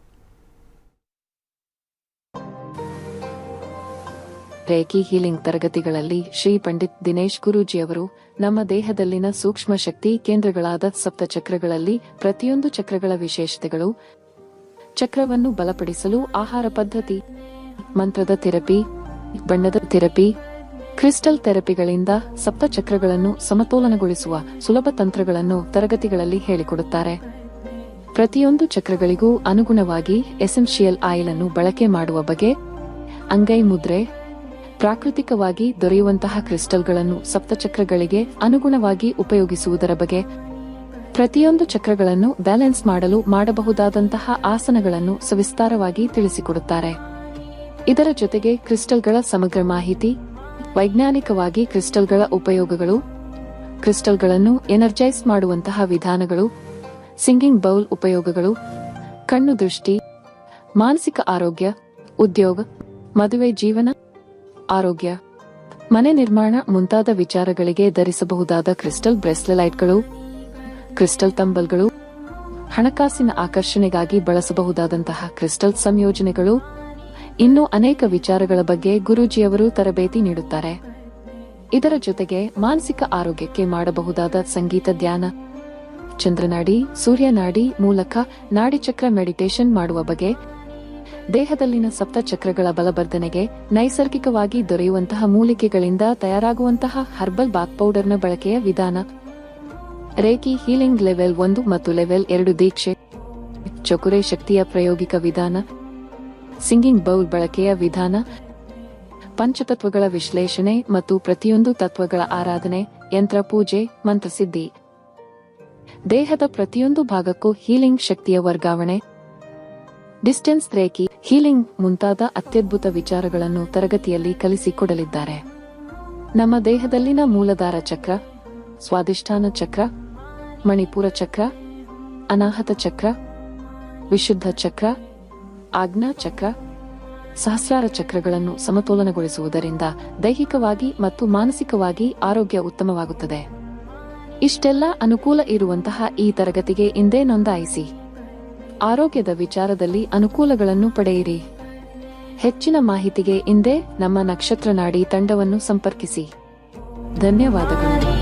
ರೇಖಿ ಹೀಲಿಂಗ್ ತರಗತಿಗಳಲ್ಲಿ ಶ್ರೀ ಪಂಡಿತ್ ದಿನೇಶ್ ಗುರೂಜಿಯವರು ನಮ್ಮ ದೇಹದಲ್ಲಿನ ಸೂಕ್ಷ್ಮ ಶಕ್ತಿ ಕೇಂದ್ರಗಳಾದ ಸಪ್ತ ಚಕ್ರಗಳಲ್ಲಿ ಪ್ರತಿಯೊಂದು ಚಕ್ರಗಳ ವಿಶೇಷತೆಗಳು, ಚಕ್ರವನ್ನು ಬಲಪಡಿಸಲು ಆಹಾರ ಪದ್ಧತಿ, ಮಂತ್ರದ ಥೆರಪಿ, ಬಣ್ಣದ ಥೆರಪಿ, ಕ್ರಿಸ್ಟಲ್ ಥೆರಪಿಗಳಿಂದ ಸಪ್ತ ಚಕ್ರಗಳನ್ನು ಸಮತೋಲನಗೊಳಿಸುವ ಸುಲಭ ತಂತ್ರಗಳನ್ನು ತರಗತಿಗಳಲ್ಲಿ ಹೇಳಿಕೊಡುತ್ತಾರೆ. ಪ್ರತಿಯೊಂದು ಚಕ್ರಗಳಿಗೂ ಅನುಗುಣವಾಗಿ ಎಸೆನ್ಷಿಯಲ್ ಆಯಿಲ್ ಅನ್ನು ಬಳಕೆ ಮಾಡುವ ಬಗೆ, ಅಂಗೈ ಮುದ್ರೆ ಪ್ರಾಕೃತಿಕವಾಗಿ ದೊರೆಯುವಂತಹ ಕ್ರಿಸ್ಟಲ್ಗಳನ್ನು ಸಪ್ತಚಕ್ರಗಳಿಗೆ ಅನುಗುಣವಾಗಿ ಉಪಯೋಗಿಸುವುದರ ಬಗ್ಗೆ ಪ್ರತಿಯೊಂದು ಚಕ್ರಗಳನ್ನು ಬ್ಯಾಲೆನ್ಸ್ ಮಾಡಲು ಮಾಡಬಹುದಾದಂತಹ ಆಸನಗಳನ್ನು ಸವಿಸ್ತಾರವಾಗಿ ತಿಳಿಸಿಕೊಡುತ್ತಾರೆ. ಇದರ ಜೊತೆಗೆ ಕ್ರಿಸ್ಟಲ್ಗಳ ಸಮಗ್ರ ಮಾಹಿತಿ, ವೈಜ್ಞಾನಿಕವಾಗಿ ಕ್ರಿಸ್ಟಲ್ಗಳ ಉಪಯೋಗಗಳು, ಕ್ರಿಸ್ಟಲ್ಗಳನ್ನು ಎನರ್ಜೈಸ್ ಮಾಡುವಂತಹ ವಿಧಾನಗಳು, ಸಿಂಗಿಂಗ್ ಬೌಲ್ ಉಪಯೋಗಗಳು, ಕಣ್ಣು ದೃಷ್ಟಿ, ಮಾನಸಿಕ ಆರೋಗ್ಯ, ಉದ್ಯೋಗ, ಮದುವೆ ಜೀವನ ಆರೋಗ್ಯ. ಮನೆ ನಿರ್ಮಾಣ ಮುಂತಾದ ವಿಚಾರಗಳಿಗೆ ಧರಿಸಬಹುದಾದ ಕ್ರಿಸ್ಟಲ್ ಬ್ರೆಸ್ಲೆಲೈಟ್ಗಳು, ಕ್ರಿಸ್ಟಲ್ ತಂಬಲ್ಗಳು, ಹಣಕಾಸಿನ ಆಕರ್ಷಣೆಗಾಗಿ ಬಳಸಬಹುದಾದಂತಹ ಕ್ರಿಸ್ಟಲ್ ಸಂಯೋಜನೆಗಳು, ಇನ್ನೂ ಅನೇಕ ವಿಚಾರಗಳ ಬಗ್ಗೆ ಗುರೂಜಿಯವರು ತರಬೇತಿ ನೀಡುತ್ತಾರೆ. ಇದರ ಜೊತೆಗೆ ಮಾನಸಿಕ ಆರೋಗ್ಯಕ್ಕೆ ಮಾಡಬಹುದಾದ ಸಂಗೀತ ಧ್ಯಾನ, ಚಂದ್ರನಾಡಿ, ಸೂರ್ಯನಾಡಿ ಮೂಲಕ ನಾಡಿಚಕ್ರ ಮೆಡಿಟೇಷನ್ ಮಾಡುವ ಬಗೆ ದೇಹದಲ್ಲಿನ ಸಪ್ತ ಚಕ್ರಗಳ ಬಲವರ್ಧನೆಗೆ ನೈಸರ್ಗಿಕವಾಗಿ ದೊರೆಯುವಂತಹ ಮೂಲಿಕೆಗಳಿಂದ ತಯಾರಾಗುವಂತಹ ಹರ್ಬಲ್ ಬಾತ್ ಪೌಡರ್ನ ಬಳಕೆಯ ವಿಧಾನ. ರೇಕಿ ಹೀಲಿಂಗ್ ಲೆವೆಲ್ ಒಂದು ಮತ್ತು ಲೆವೆಲ್ ಎರಡು ದೀಕ್ಷೆ, ಚಕುರೆ ಶಕ್ತಿಯ ಪ್ರಾಯೋಗಿಕ ವಿಧಾನ. ಸಿಂಗಿಂಗ್ ಬೌಲ್ ಬಳಕೆಯ ವಿಧಾನ. ಪಂಚತತ್ವಗಳ ವಿಶ್ಲೇಷಣೆ ಮತ್ತು ಪ್ರತಿಯೊಂದು ತತ್ವಗಳ ಆರಾಧನೆ, ಯಂತ್ರ ಪೂಜೆ, ಮಂತ್ರಸಿದ್ಧಿ. ದೇಹದ ಪ್ರತಿಯೊಂದು ಭಾಗಕ್ಕೂ ಹೀಲಿಂಗ್ ಶಕ್ತಿಯ ವರ್ಗಾವಣೆ. ಡಿಸ್ಟೆನ್ಸ್ ರೇಖಿ, ಹೀಲಿಂಗ್ ಮುಂತಾದ ಅತ್ಯದ್ಭುತ ವಿಚಾರಗಳನ್ನು ತರಗತಿಯಲ್ಲಿ ಕಲಿಸಿಕೊಡಲಿದ್ದಾರೆ. ನಮ್ಮ ದೇಹದಲ್ಲಿನ ಮೂಲಧಾರ ಚಕ್ರ ಸ್ವಾದಿಷ್ಠಾನ ಚಕ್ರ, ಮಣಿಪುರ ಚಕ್ರ, ಅನಾಹತ ಚಕ್ರ, ವಿಶುದ್ಧ ಚಕ್ರ, ಆಜ್ಞಾ ಚಕ್ರ, ಸಹಸ್ರಾರ ಚಕ್ರಗಳನ್ನು ಸಮತೋಲನಗೊಳಿಸುವುದರಿಂದ ದೈಹಿಕವಾಗಿ ಮತ್ತು ಮಾನಸಿಕವಾಗಿ ಆರೋಗ್ಯ ಉತ್ತಮವಾಗುತ್ತದೆ. ಇಷ್ಟೆಲ್ಲ ಅನುಕೂಲ ಇರುವಂತಹ ಈ ತರಗತಿಗೆ ಇಂದೇ ನೋಂದಾಯಿಸಿ. ಆರೋಗ್ಯದ ವಿಚಾರದಲ್ಲಿ ಅನುಕೂಲಗಳನ್ನು ಪಡೆಯಿರಿ. ಹೆಚ್ಚಿನ ಮಾಹಿತಿಗೆ ಇಂದೇ ನಮ್ಮ ನಕ್ಷತ್ರ ನಾಡಿ ತಂಡವನ್ನು ಸಂಪರ್ಕಿಸಿ. ಧನ್ಯವಾದಗಳು.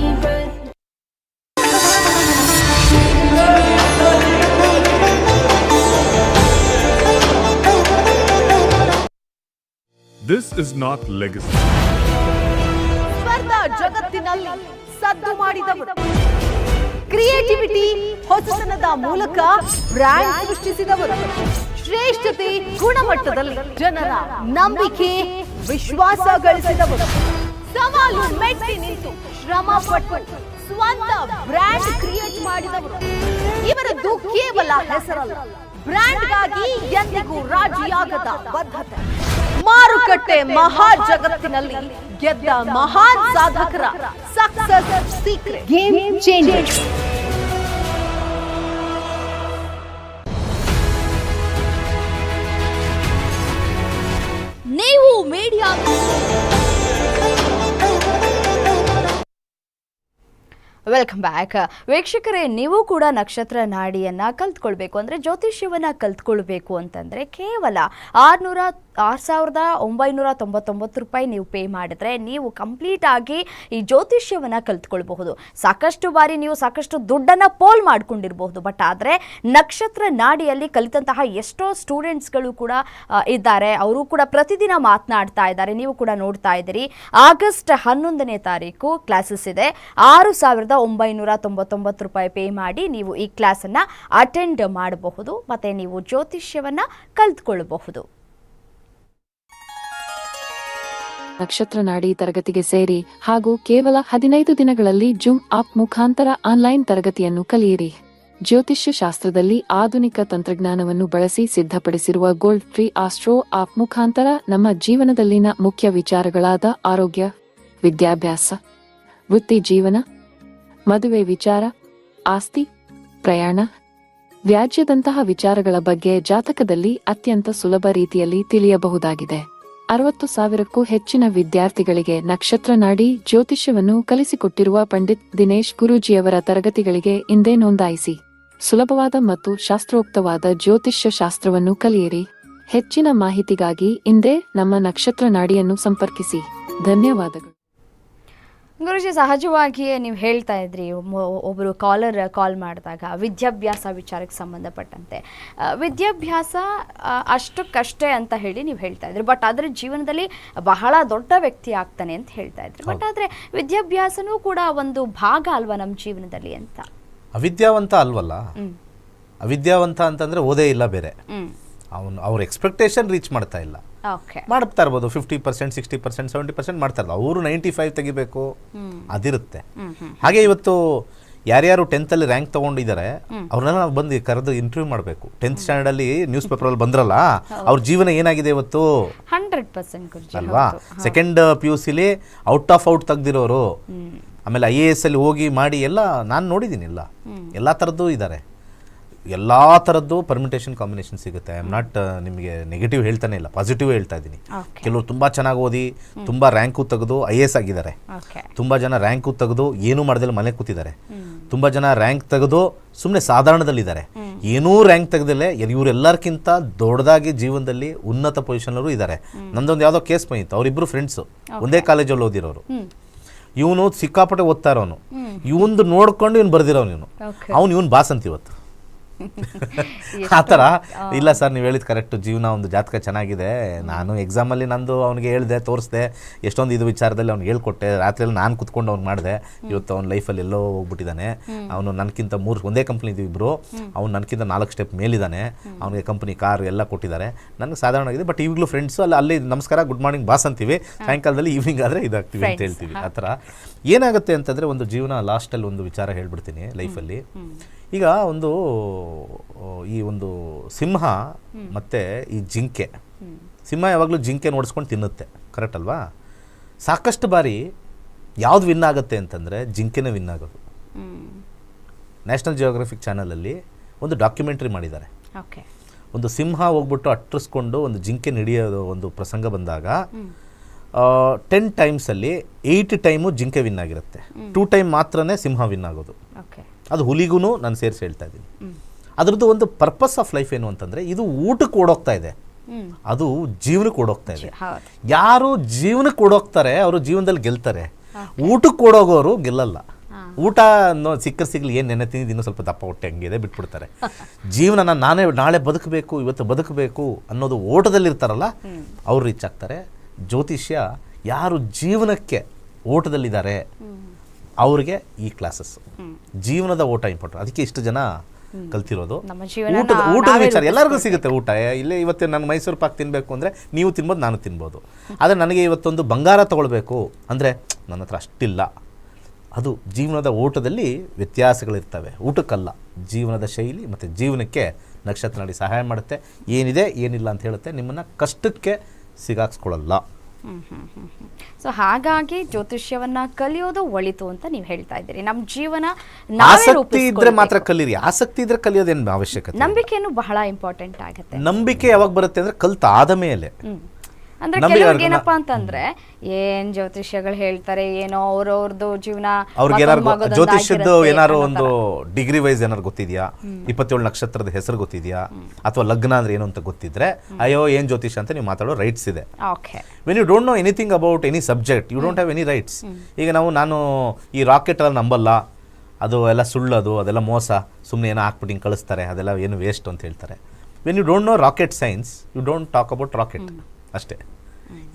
This is not legacy. ಸ್ಪರ್ಧಾ ಜಗತ್ತಿನಲ್ಲಿ ಸದ್ದು ಮಾಡಿದವರು. ಕ್ರಿಯೇಟಿವಿಟಿ ಹೊಸತನದ ಮೂಲಕ ಬ್ರ್ಯಾಂಡ್ ಸೃಷ್ಟಿಸಿದವರು. ಶ್ರೇಷ್ಠತೆ ಗುಣಮಟ್ಟದಲ್ಲಿ ಜನರ ನಂಬಿಕೆ, ವಿಶ್ವಾಸ ಗಳಿಸಿದವರು. ಸವಾಲು ಮೆಟ್ಟಿ ನಿಂತು ಶ್ರಮ ಪಟ್ಟು ಸ್ವಂತ ಬ್ರ್ಯಾಂಡ್ ಕ್ರಿಯೇಟ್ ಮಾಡಿದವರು. ಇವರದ್ದು ಕೇವಲ ಹೆಸರಲ್ಲ. ಬ್ರ್ಯಾಂಡ್ಗಾಗಿ ಎಂದಿಗೂ ರಾಜಿಯಾಗದ ಬದ್ಧತೆ. ಮಾರುಕಟ್ಟೆ ಮಹಾ ಜಗತ್ತಿನಲ್ಲಿ ಗೆದ್ದ ಮಹಾನ್ ಸಾಧಕರ ಸಕ್ಸಸ್ ಸೀಕ್ರೆಟ್ ಗೇಮ್ ಚೇಂಜರ್ ನೀವು ಮೀಡಿಯಾ ವೆಲ್ಕಮ್ ಬ್ಯಾಕ್ ವೀಕ್ಷಕರೇ ನೀವು ಕೂಡ ನಕ್ಷತ್ರ ನಾಡಿಯನ್ನ ಕಲ್ತ್ಕೊಳ್ಬೇಕು ಅಂದರೆ ಜ್ಯೋತಿಷ್ಯವನ್ನು ಕಲ್ತ್ಕೊಳ್ಬೇಕು ಅಂತಂದರೆ ಕೇವಲ ಆರ್ನೂರ ಆರು ಸಾವಿರದ ಒಂಬೈನೂರ ತೊಂಬತ್ತೊಂಬತ್ತು ರೂಪಾಯಿ ನೀವು ಪೇ ಮಾಡಿದ್ರೆ ನೀವು ಕಂಪ್ಲೀಟ್ ಆಗಿ ಈ ಜ್ಯೋತಿಷ್ಯವನ್ನು ಕಲ್ತ್ಕೊಳ್ಬಹುದು. ಸಾಕಷ್ಟು ಬಾರಿ ನೀವು ಸಾಕಷ್ಟು ದುಡ್ಡನ್ನು ಪೋಲ್ ಮಾಡ್ಕೊಂಡಿರಬಹುದು, ಬಟ್ ಆದರೆ ನಕ್ಷತ್ರ ನಾಡಿಯಲ್ಲಿ ಕಲಿತಂತಹ ಎಷ್ಟೋ ಸ್ಟೂಡೆಂಟ್ಸ್ಗಳು ಕೂಡ ಇದ್ದಾರೆ. ಅವರು ಕೂಡ ಪ್ರತಿದಿನ ಮಾತನಾಡ್ತಾ ಇದ್ದಾರೆ. ನೀವು ಕೂಡ ನೋಡ್ತಾ ಇದ್ದೀರಿ. ಆಗಸ್ಟ್ ಹನ್ನೊಂದನೇ ತಾರೀಕು ಕ್ಲಾಸಸ್ ಇದೆ. ಆರು ಸಾವಿರದ ಒಂಬೈನೂರ ತೊಂಬತ್ತೊಂಬತ್ತು ರೂಪಾಯಿ ಪೇ ಮಾಡಿ ನೀವು ಈ ಕ್ಲಾಸನ್ನು ಅಟೆಂಡ್ ಮಾಡಬಹುದು. ಮತ್ತು ನೀವು ಜ್ಯೋತಿಷ್ಯವನ್ನು ಕಲ್ತ್ಕೊಳ್ಬಹುದು. ನಕ್ಷತ್ರ ನಾಡಿ ತರಗತಿಗೆ ಸೇರಿ ಹಾಗೂ ಕೇವಲ ಹದಿನೈದು ದಿನಗಳಲ್ಲಿ ಜೂಮ್ ಆಪ್ ಮುಖಾಂತರ ಆನ್ಲೈನ್ ತರಗತಿಯನ್ನು ಕಲಿಯಿರಿ. ಜ್ಯೋತಿಷ್ಯ ಶಾಸ್ತ್ರದಲ್ಲಿ ಆಧುನಿಕ ತಂತ್ರಜ್ಞಾನವನ್ನು ಬಳಸಿ ಸಿದ್ಧಪಡಿಸಿರುವ ಗೋಲ್ಡ್ ಫ್ರೀ ಆಸ್ಟ್ರೋ ಆಪ್ ಮುಖಾಂತರ ನಮ್ಮ ಜೀವನದಲ್ಲಿನ ಮುಖ್ಯ ವಿಚಾರಗಳಾದ ಆರೋಗ್ಯ, ವಿದ್ಯಾಭ್ಯಾಸ, ವೃತ್ತಿ ಜೀವನ, ಮದುವೆ ವಿಚಾರ, ಆಸ್ತಿ, ಪ್ರಯಾಣ, ವ್ಯಾಜ್ಯದಂತಹ ವಿಚಾರಗಳ ಬಗ್ಗೆ ಜಾತಕದಲ್ಲಿ ಅತ್ಯಂತ ಸುಲಭ ರೀತಿಯಲ್ಲಿ ತಿಳಿಯಬಹುದಾಗಿದೆ. ಅರವತ್ತು ಸಾವಿರಕ್ಕೂ ಹೆಚ್ಚಿನ ವಿದ್ಯಾರ್ಥಿಗಳಿಗೆ ನಕ್ಷತ್ರ ನಾಡಿ ಜ್ಯೋತಿಷ್ಯವನ್ನು ಕಲಿಸಿಕೊಟ್ಟಿರುವ ಪಂಡಿತ್ ದಿನೇಶ್ ಗುರೂಜಿಯವರ ತರಗತಿಗಳಿಗೆ ಇಂದೇ ನೋಂದಾಯಿಸಿ. ಸುಲಭವಾದ ಮತ್ತು ಶಾಸ್ತ್ರೋಕ್ತವಾದ ಜ್ಯೋತಿಷ್ಯ ಶಾಸ್ತ್ರವನ್ನು ಕಲಿಯಿರಿ. ಹೆಚ್ಚಿನ ಮಾಹಿತಿಗಾಗಿ ಇಂದೇ ನಮ್ಮ ನಕ್ಷತ್ರ ನಾಡಿಯನ್ನು ಸಂಪರ್ಕಿಸಿ. ಧನ್ಯವಾದಗಳು. ಗುರುಜಿ ಸಹಜವಾಗಿಯೇ ನೀವು ಹೇಳ್ತಾ ಇದ್ರಿ ಒಬ್ಬರು ಕಾಲರ್ ಕಾಲ್ ಮಾಡಿದಾಗ ವಿದ್ಯಾಭ್ಯಾಸ ವಿಚಾರಕ್ಕೆ ಸಂಬಂಧಪಟ್ಟಂತೆ. ವಿದ್ಯಾಭ್ಯಾಸ ಅಷ್ಟಕ್ಕಷ್ಟೇ ಅಂತ ಹೇಳಿ ನೀವು ಹೇಳ್ತಾ ಇದ್ರಿ. ಬಟ್ ಆದರೆ ಜೀವನದಲ್ಲಿ ಬಹಳ ದೊಡ್ಡ ವ್ಯಕ್ತಿ ಆಗ್ತಾನೆ ಅಂತ ಹೇಳ್ತಾ ಇದ್ರಿ. ಬಟ್ ಆದರೆ ವಿದ್ಯಾಭ್ಯಾಸನೂ ಕೂಡ ಒಂದು ಭಾಗ ಅಲ್ವಾ ನಮ್ಮ ಜೀವನದಲ್ಲಿ ಅಂತ? ಅವಿದ್ಯಾವಂತ ಅಲ್ವಲ್ಲ? ಅವಿದ್ಯಾವಂತ ಅಂತಂದ್ರೆ ಓದೇ ಇಲ್ಲ ಬೇರೆ. ಅವನು ಅವ್ರ ಎಕ್ಸ್ಪೆಕ್ಟೇಷನ್ ರೀಚ್ ಮಾಡ್ತಾ ಇಲ್ಲ. ಮಾಡ್ತಾ ಇರ್ಬೋದು fifty percent sixty percent seventy percent ಮಾಡ್ತಾ ಇರ್ಬೋದು. ಅವರು ನೈಂಟಿ ಫೈವ್ ತೆಗಿಬೇಕು ಅದಿರುತ್ತೆ. ಹಾಗೆ ಇವತ್ತು ಯಾರ್ಯಾರು ಟೆಂತಲ್ಲಿ ರ್ಯಾಂಕ್ ತಗೊಂಡಿದ್ದಾರೆ ಅವ್ರನ್ನೆಲ್ಲ ನಾವು ಬಂದು ಕರೆದು ಇಂಟರ್ವ್ಯೂ ಮಾಡಬೇಕು. ಟೆಂತ್ ಸ್ಟ್ಯಾಂಡರ್ಡಲ್ಲಿ ನ್ಯೂಸ್ ಪೇಪರ್ ಅಲ್ಲಿ ಬಂದ್ರಲ್ಲ ಅವ್ರ ಜೀವನ ಏನಾಗಿದೆ ಇವತ್ತು? ಹಂಡ್ರೆಡ್ ಪರ್ಸೆಂಟ್ ಅಲ್ವಾ? ಸೆಕೆಂಡ್ ಪಿ ಯು ಸಿಲಿ ಔಟ್ ಆಫ್ ಔಟ್ ತೆಗ್ದಿರೋರು. ಆಮೇಲೆ ಐ ಎ ಎಸ್ ಅಲ್ಲಿ ಹೋಗಿ ಮಾಡಿ ಎಲ್ಲ ನಾನು ನೋಡಿದ್ದೀನಿ ಎಲ್ಲ ಎಲ್ಲ ಥರದ್ದು ಇದ್ದಾರೆ ಎಲ್ಲ ಥರದ್ದು ಪರ್ಮಿಟೇಷನ್ ಕಾಂಬಿನೇಷನ್ ಸಿಗುತ್ತೆ. ಐ ಆಮ್ ನಾಟ್ ನಿಮಗೆ ನೆಗೆಟಿವ್ ಹೇಳ್ತಾನೆ ಇಲ್ಲ ಪಾಸಿಟಿವ್ ಹೇಳ್ತಾ ಇದ್ದೀನಿ. ಕೆಲವರು ತುಂಬ ಚೆನ್ನಾಗಿ ಓದಿ ತುಂಬ ರ್ಯಾಂಕು ತೆಗೆದು ಐ ಎ ಎಸ್ ಆಗಿದ್ದಾರೆ. ತುಂಬಾ ಜನ ರ್ಯಾಂಕು ತೆಗೆದು ಏನೂ ಮಾಡ್ದಲ್ಲಿ ಮನೆ ಕೂತಿದ್ದಾರೆ. ತುಂಬ ಜನ ರ್ಯಾಂಕ್ ತೆಗೆದು ಸುಮ್ಮನೆ ಸಾಧಾರಣದಲ್ಲಿದ್ದಾರೆ. ಏನೂ ರ್ಯಾಂಕ್ ತೆಗೆದಲ್ಲೇ ಇವರೆಲ್ಲರಿಗಿಂತ ದೊಡ್ಡದಾಗಿ ಜೀವನದಲ್ಲಿ ಉನ್ನತ ಪೊಸಿಷನಲ್ಲೂ ಇದ್ದಾರೆ. ನಂದೊಂದು ಯಾವುದೋ ಕೇಸ್ ಬಂದಿತ್ತು ಅವರಿಬ್ಬರು ಫ್ರೆಂಡ್ಸು ಒಂದೇ ಕಾಲೇಜಲ್ಲಿ ಓದಿರೋರು. ಇವನು ಸಿಕ್ಕಾಪಟ್ಟೆ ಓದ್ತಾ ಇರೋನು. ಇವಂದು ನೋಡ್ಕೊಂಡು ಇವ್ನು ಬರ್ದಿರೋನು ಇವನು. ಅವ್ನು ಇವನು ಬಾಸ್ ಅಂತ ಇವತ್ತು. ಆ ಥರ? ಇಲ್ಲ ಸರ್ ನೀವು ಹೇಳಿದ ಕರೆಕ್ಟ್. ಜೀವನ ಒಂದು ಜಾತಕ ಚೆನ್ನಾಗಿದೆ. ನಾನು ಎಕ್ಸಾಮಲ್ಲಿ ನಂದು ಅವನಿಗೆ ಹೇಳಿದೆ ತೋರಿಸ್ದೆ. ಎಷ್ಟೊಂದು ಇದು ವಿಚಾರದಲ್ಲಿ ಅವ್ನಿಗೆ ಹೇಳ್ಕೊಟ್ಟೆ. ರಾತ್ರಿಯಲ್ಲಿ ನಾನು ಕುತ್ಕೊಂಡು ಅವ್ನು ಮಾಡಿದೆ. ಇವತ್ತು ಅವ್ನ ಲೈಫಲ್ಲಿ ಎಲ್ಲೋ ಹೋಗ್ಬಿಟ್ಟಿದ್ದಾನೆ. ಅವನು ನನಗಿಂತ ಮೂರು ಒಂದೇ ಕಂಪ್ನಿ ಇದ್ದೀವಿ ಇಬ್ಬರು ಅವ್ನು ನನಗಿಂತ ನಾಲ್ಕು ಸ್ಟೆಪ್ ಮೇಲಿದ್ದಾನೆ. ಅವನಿಗೆ ಕಂಪ್ನಿ ಕಾರ್ ಎಲ್ಲ ಕೊಟ್ಟಿದ್ದಾರೆ. ನನಗೆ ಸಾಧಾರಣ ಆಗಿದೆ ಬಟ್ ಈಗಲೂ ಫ್ರೆಂಡ್ಸು ಅಲ್ಲಿ ಅಲ್ಲಿ ನಮಸ್ಕಾರ ಗುಡ್ ಮಾರ್ನಿಂಗ್ ಬಾಸ್ ಅಂತೀವಿ. ಸಾಯಂಕಾಲದಲ್ಲಿ ಈವ್ನಿಂಗ್ ಆದರೆ ಇದಾಗ್ತೀವಿ ಅಂತ ಹೇಳ್ತೀವಿ. ಆ ಥರ. ಏನಾಗುತ್ತೆ ಅಂತಂದರೆ ಒಂದು ಜೀವನ ಲಾಸ್ಟಲ್ಲಿ ಒಂದು ವಿಚಾರ ಹೇಳ್ಬಿಡ್ತೀನಿ ಲೈಫಲ್ಲಿ ಈಗ ಒಂದು ಈ ಒಂದು ಸಿಂಹ ಮತ್ತು ಈ ಜಿಂಕೆ. ಸಿಂಹ ಯಾವಾಗಲೂ ಜಿಂಕೆ ನೋಡಿಸ್ಕೊಂಡು ತಿನ್ನುತ್ತೆ ಕರೆಕ್ಟ್ ಅಲ್ವಾ? ಸಾಕಷ್ಟು ಬಾರಿ ಯಾವ್ದು ವಿನ್ ಆಗುತ್ತೆ ಅಂತಂದರೆ ಜಿಂಕೆನೇ ವಿನ್ ಆಗೋದು. ನ್ಯಾಷನಲ್ ಜಿಯೋಗ್ರಫಿಕ್ ಚಾನಲಲ್ಲಿ ಒಂದು ಡಾಕ್ಯುಮೆಂಟ್ರಿ ಮಾಡಿದ್ದಾರೆ. ಓಕೆ. ಒಂದು ಸಿಂಹ ಹೋಗ್ಬಿಟ್ಟು ಅಟ್ಟಿಸ್ಕೊಂಡು ಒಂದು ಜಿಂಕೆ ಹಿಡಿಯೋದು ಒಂದು ಪ್ರಸಂಗ ಬಂದಾಗ ಟೆನ್ ಟೈಮ್ಸಲ್ಲಿ ಏಯ್ಟ್ ಟೈಮು ಜಿಂಕೆ ವಿನ್ ಆಗಿರುತ್ತೆ. ಟೂ ಟೈಮ್ ಮಾತ್ರನೇ ಸಿಂಹ ವಿನ್ ಆಗೋದು. ಓಕೆ. ಅದು ಹುಲಿಗೂ ನಾನು ಸೇರಿಸಿ ಹೇಳ್ತಾ ಇದ್ದೀನಿ. ಅದರದ್ದು ಒಂದು ಪರ್ಪಸ್ ಆಫ್ ಲೈಫ್ ಏನು ಅಂತಂದರೆ ಇದು ಊಟಕ್ಕೆ ಓಡೋಗ್ತಾ ಇದೆ. ಅದು ಜೀವನಕ್ಕೆ ಓಡೋಗ್ತಾ ಇದೆ. ಯಾರು ಜೀವನಕ್ಕೆ ಓಡೋಗ್ತಾರೆ ಅವರು ಜೀವನದಲ್ಲಿ ಗೆಲ್ತಾರೆ. ಊಟಕ್ಕೆ ಓಡೋಗೋರು ಗೆಲ್ಲಲ್ಲ. ಊಟ ಅನ್ನೋ ಸಿಕ್ಕ ಸಿಗ್ಲಿ ಏನು ನೆನೆ ತಿಂದಿದ್ದು ಇನ್ನೂ ಸ್ವಲ್ಪ ದಪ್ಪ ಹೊಟ್ಟೆ ಹಂಗಿದೆ ಬಿಟ್ಬಿಡ್ತಾರೆ. ಜೀವನನ ನಾನೇ ನಾಳೆ ಬದುಕಬೇಕು ಇವತ್ತು ಬದುಕಬೇಕು ಅನ್ನೋದು ಓಟದಲ್ಲಿರ್ತಾರಲ್ಲ ಅವ್ರು ರೀಚ್ ಆಗ್ತಾರೆ. ಜ್ಯೋತಿಷ್ಯ ಯಾರು ಜೀವನಕ್ಕೆ ಓಟದಲ್ಲಿದ್ದಾರೆ ಅವ್ರಿಗೆ ಈ ಕ್ಲಾಸಸ್ ಜೀವನದ ಓಟ ಇಂಪಾರ್ಟೆಂಟ್ ಅದಕ್ಕೆ ಇಷ್ಟು ಜನ ಕಲ್ತಿರೋದು. ಊಟದ ಊಟದ ವಿಚಾರ. ಎಲ್ಲರಿಗೂ ಸಿಗುತ್ತೆ ಊಟ. ಇಲ್ಲೇ ಇವತ್ತು ನಾನು ಮೈಸೂರು ಪಾಕ್ ತಿನ್ನಬೇಕು ಅಂದರೆ ನೀವು ತಿನ್ಬೋದು ನಾನು ತಿನ್ಬೋದು. ಆದರೆ ನನಗೆ ಇವತ್ತೊಂದು ಬಂಗಾರ ತಗೊಳ್ಬೇಕು ಅಂದರೆ ನನ್ನ ಹತ್ರ ಅಷ್ಟಿಲ್ಲ. ಅದು ಜೀವನದ ಓಟದಲ್ಲಿ ವ್ಯತ್ಯಾಸಗಳಿರ್ತವೆ. ಊಟಕ್ಕಲ್ಲ ಜೀವನದ ಶೈಲಿ ಮತ್ತು ಜೀವನಕ್ಕೆ ನಕ್ಷತ್ರ ನಾಡಿ ಸಹಾಯ ಮಾಡುತ್ತೆ. ಏನಿದೆ ಏನಿಲ್ಲ ಅಂತ ಹೇಳುತ್ತೆ ನಿಮ್ಮನ್ನು ಕಷ್ಟಕ್ಕೆ ಸಿಗಾಕ್ಸ್ಕೊಳ್ಳಲ್ಲ. ಸೊ ಹಾಗಾಗಿ ಜ್ಯೋತಿಷ್ಯವನ್ನ ಕಲಿಯೋದು ಒಳಿತು ಅಂತ ನೀವು ಹೇಳ್ತಾ ಇದ್ದೀರಿ. ನಮ್ಮ ಜೀವನ ಆಸಕ್ತಿ ಇದ್ರೆ ಮಾತ್ರ ಕಲಿಯಿರಿ ಆಸಕ್ತಿ ಇದ್ರೆ ಕಲಿಯೋದೇನು ಅವಶ್ಯಕತೆ ನಂಬಿಕೆಯನ್ನು ನಂಬಿಕೆನೂ ಬಹಳ ಇಂಪಾರ್ಟೆಂಟ್ ಆಗುತ್ತೆ. ನಂಬಿಕೆ ಯಾವಾಗ ಬರುತ್ತೆ ಅಂದ್ರೆ ಕಲ್ತಾದ ಮೇಲೆ. ಹ್ಮ್. ಅಂದ್ರೆ ಕೆಲವರಿಗೆ ಏನಪ್ಪಾ ಅಂತಂದ್ರೆ ಏನ್ ಜ್ಯೋತಿಷ್ಯಗಳು ಹೇಳ್ತಾರೆ ಏನೋ ಅವ್ರವ್ರದ್ದು ಜೀವನ ಜ್ಯೋತಿಷ್ಯದ್ದು ಆಗಿರುತ್ತೆ ಒಂದು. ಡಿಗ್ರಿ ವೈಸ್ ಏನಾದ್ರು ಗೊತ್ತಿದೆಯಾ? ಇಪ್ಪತ್ತೇಳು ನಕ್ಷತ್ರದ ಹೆಸರು ಗೊತ್ತಿದ್ಯಾ? ಅಥವಾ ಲಗ್ನ ಅಂದ್ರೆ ಏನು ಅಂತ ಗೊತ್ತಿದ್ರೆ ಅಯ್ಯೋ ಏನ್ ಜ್ಯೋತಿಷ್ಯ ಅಂತ ನೀವು ಮಾತಾಡೋ ರೈಟ್ಸ್ ಇದೆ. Okay. When you don't know anything about any subject you don't have any rights ಈಗ ನಾವು ನಾನು ಈ ರಾಕೆಟ್ ಎಲ್ಲ ನಂಬಲ್ಲ ಅದು ಎಲ್ಲ ಅದು ಅದೆಲ್ಲ ಮೋಸ ಸುಮ್ಮನೆ ಏನೋ ಹಾಕ್ಬಿಟ್ಟು ಹಿಂಗೆ ಕಳಿಸ್ತಾರೆ ಅದೆಲ್ಲ ಏನು ವೇಸ್ಟ್ ಅಂತ ಹೇಳ್ತಾರೆ. When you don't know rocket science you don't talk about rocket ಅಷ್ಟೇ.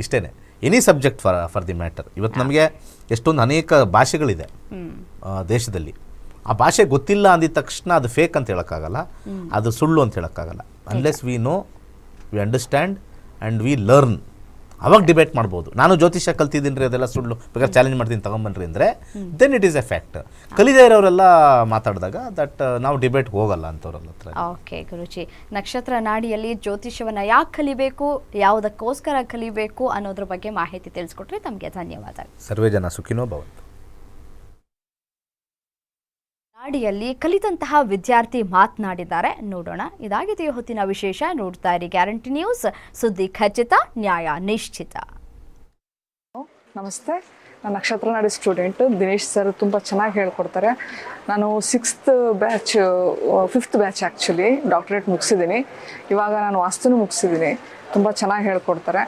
ಇಷ್ಟೇ any subject for for the matter ಇವತ್ತು ನಮಗೆ ಎಷ್ಟೊಂದು ಅನೇಕ ಭಾಷೆಗಳಿದೆ. ದೇಶದಲ್ಲಿ. ಆ ಭಾಷೆ ಗೊತ್ತಿಲ್ಲ ಅಂದಿದ ತಕ್ಷಣ ಅದು ಫೇಕ್ ಅಂತ ಹೇಳೋಕ್ಕಾಗಲ್ಲ. ಅದು ಸುಳ್ಳು ಅಂತ ಹೇಳೋಕ್ಕಾಗಲ್ಲ. Unless we know we understand and we learn ಅವಾಗ ಡಿಬೇಟ್ ಮಾಡ್ಬೋದು. ನಾನು ಜ್ಯೋತಿಷ್ಯ ಕಲ್ತಿದ್ದೀನಿ ರೀ ಅದೆಲ್ಲ ಸುಳ್ಳು. ಬೇಕಾದ್ರೆ ಚಾಲೆಂಜ್ ಮಾಡ್ತೀನಿ ತಗೊಂಬನ್ರಿ ಅಂದರೆ then it is a fact ಕಲಿದೇ ಇರೋರೆಲ್ಲ ಮಾತಾಡಿದಾಗ ದಟ್ ನಾವು ಡಿಬೇಟ್ಗೆ ಹೋಗಲ್ಲ ಅಂತವ್ರಲ್ಲ ಹತ್ರ. ಓಕೆ ಗುರುಜಿ. ನಕ್ಷತ್ರ ನಾಡಿಯಲ್ಲಿ ಜ್ಯೋತಿಷ್ಯವನ್ನು ಯಾಕೆ ಕಲಿಬೇಕು ಯಾವುದಕ್ಕೋಸ್ಕರ ಕಲಿಬೇಕು ಅನ್ನೋದ್ರ ಬಗ್ಗೆ ಮಾಹಿತಿ ತಿಳಿಸ್ಕೊಟ್ರೆ ತಮಗೆ ಧನ್ಯವಾದ. ಸರ್ವೇ ಜನ ಸುಖಿನೋ ಭವಂತು. ನಾಡಿಯಲ್ಲಿ ಕಲಿತಂತಹ ವಿದ್ಯಾರ್ಥಿ ಮಾತನಾಡಿದ್ದಾರೆ. ನೋಡೋಣ. ಇದಾಗಿದೆ ಹೊತ್ತಿನ ವಿಶೇಷ. ನೋಡ್ತಾ ಇರಿ ಗ್ಯಾರಂಟಿ ನ್ಯೂಸ್. ಸುದ್ದಿ ಖಚಿತ, ನ್ಯಾಯ ನಿಶ್ಚಿತ. ನಮಸ್ತೆ. ನಾನು ನಕ್ಷತ್ರ ನಾಡಿ ಸ್ಟೂಡೆಂಟ್. ದಿನೇಶ್ ಸರ್ ತುಂಬ ಚೆನ್ನಾಗಿ ಹೇಳ್ಕೊಡ್ತಾರೆ. ನಾನು sixth batch, fifth batch actually doctorate ಮುಗಿಸಿದ್ದೀನಿ. ಇವಾಗ ನಾನು ವಾಸ್ತುನೂ ಮುಗಿಸಿದ್ದೀನಿ. ತುಂಬ ಚೆನ್ನಾಗಿ ಹೇಳ್ಕೊಡ್ತಾರೆ.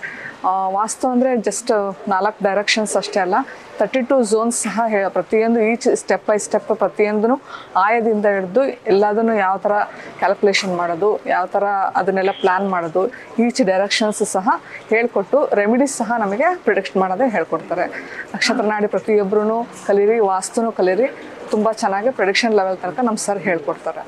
ವಾಸ್ತು ಅಂದರೆ ಜಸ್ಟ್ ನಾಲ್ಕು ಡೈರೆಕ್ಷನ್ಸ್ ಅಷ್ಟೇ ಅಲ್ಲ ತರ್ಟಿ ಟು ಝೋನ್ಸ್ ಸಹ ಹೇಳ, ಪ್ರತಿಯೊಂದು ಈಚ್ ಸ್ಟೆಪ್ ಬೈ ಸ್ಟೆಪ್ ಪ್ರತಿಯೊಂದೂ ಆಯದಿಂದ ಹಿಡಿದು ಎಲ್ಲದನ್ನು ಯಾವ ಥರ ಕ್ಯಾಲ್ಕುಲೇಷನ್ ಮಾಡೋದು, ಯಾವ ಥರ ಅದನ್ನೆಲ್ಲ ಪ್ಲ್ಯಾನ್ ಮಾಡೋದು ಈಚ್ ಡೈರೆಕ್ಷನ್ಸ್ ಸಹ ಹೇಳ್ಕೊಟ್ಟು ರೆಮಿಡೀಸ್ ಸಹ ನಮಗೆ ಪ್ರಿಡಿಕ್ಟ್ ಮಾಡೋದೇ ಹೇಳ್ಕೊಡ್ತಾರೆ. ನಕ್ಷತ್ರ ನಾಡಿ ಪ್ರತಿಯೊಬ್ಬರೂ ಕಲೀರಿ, ವಾಸ್ತುನೂ ಕಲೀರಿ, ತುಂಬ ಚೆನ್ನಾಗಿ ಪ್ರಿಡಿಕ್ಷನ್ ಲೆವೆಲ್ ತನಕ ನಮ್ಮ ಸರ್ ಹೇಳ್ಕೊಡ್ತಾರೆ.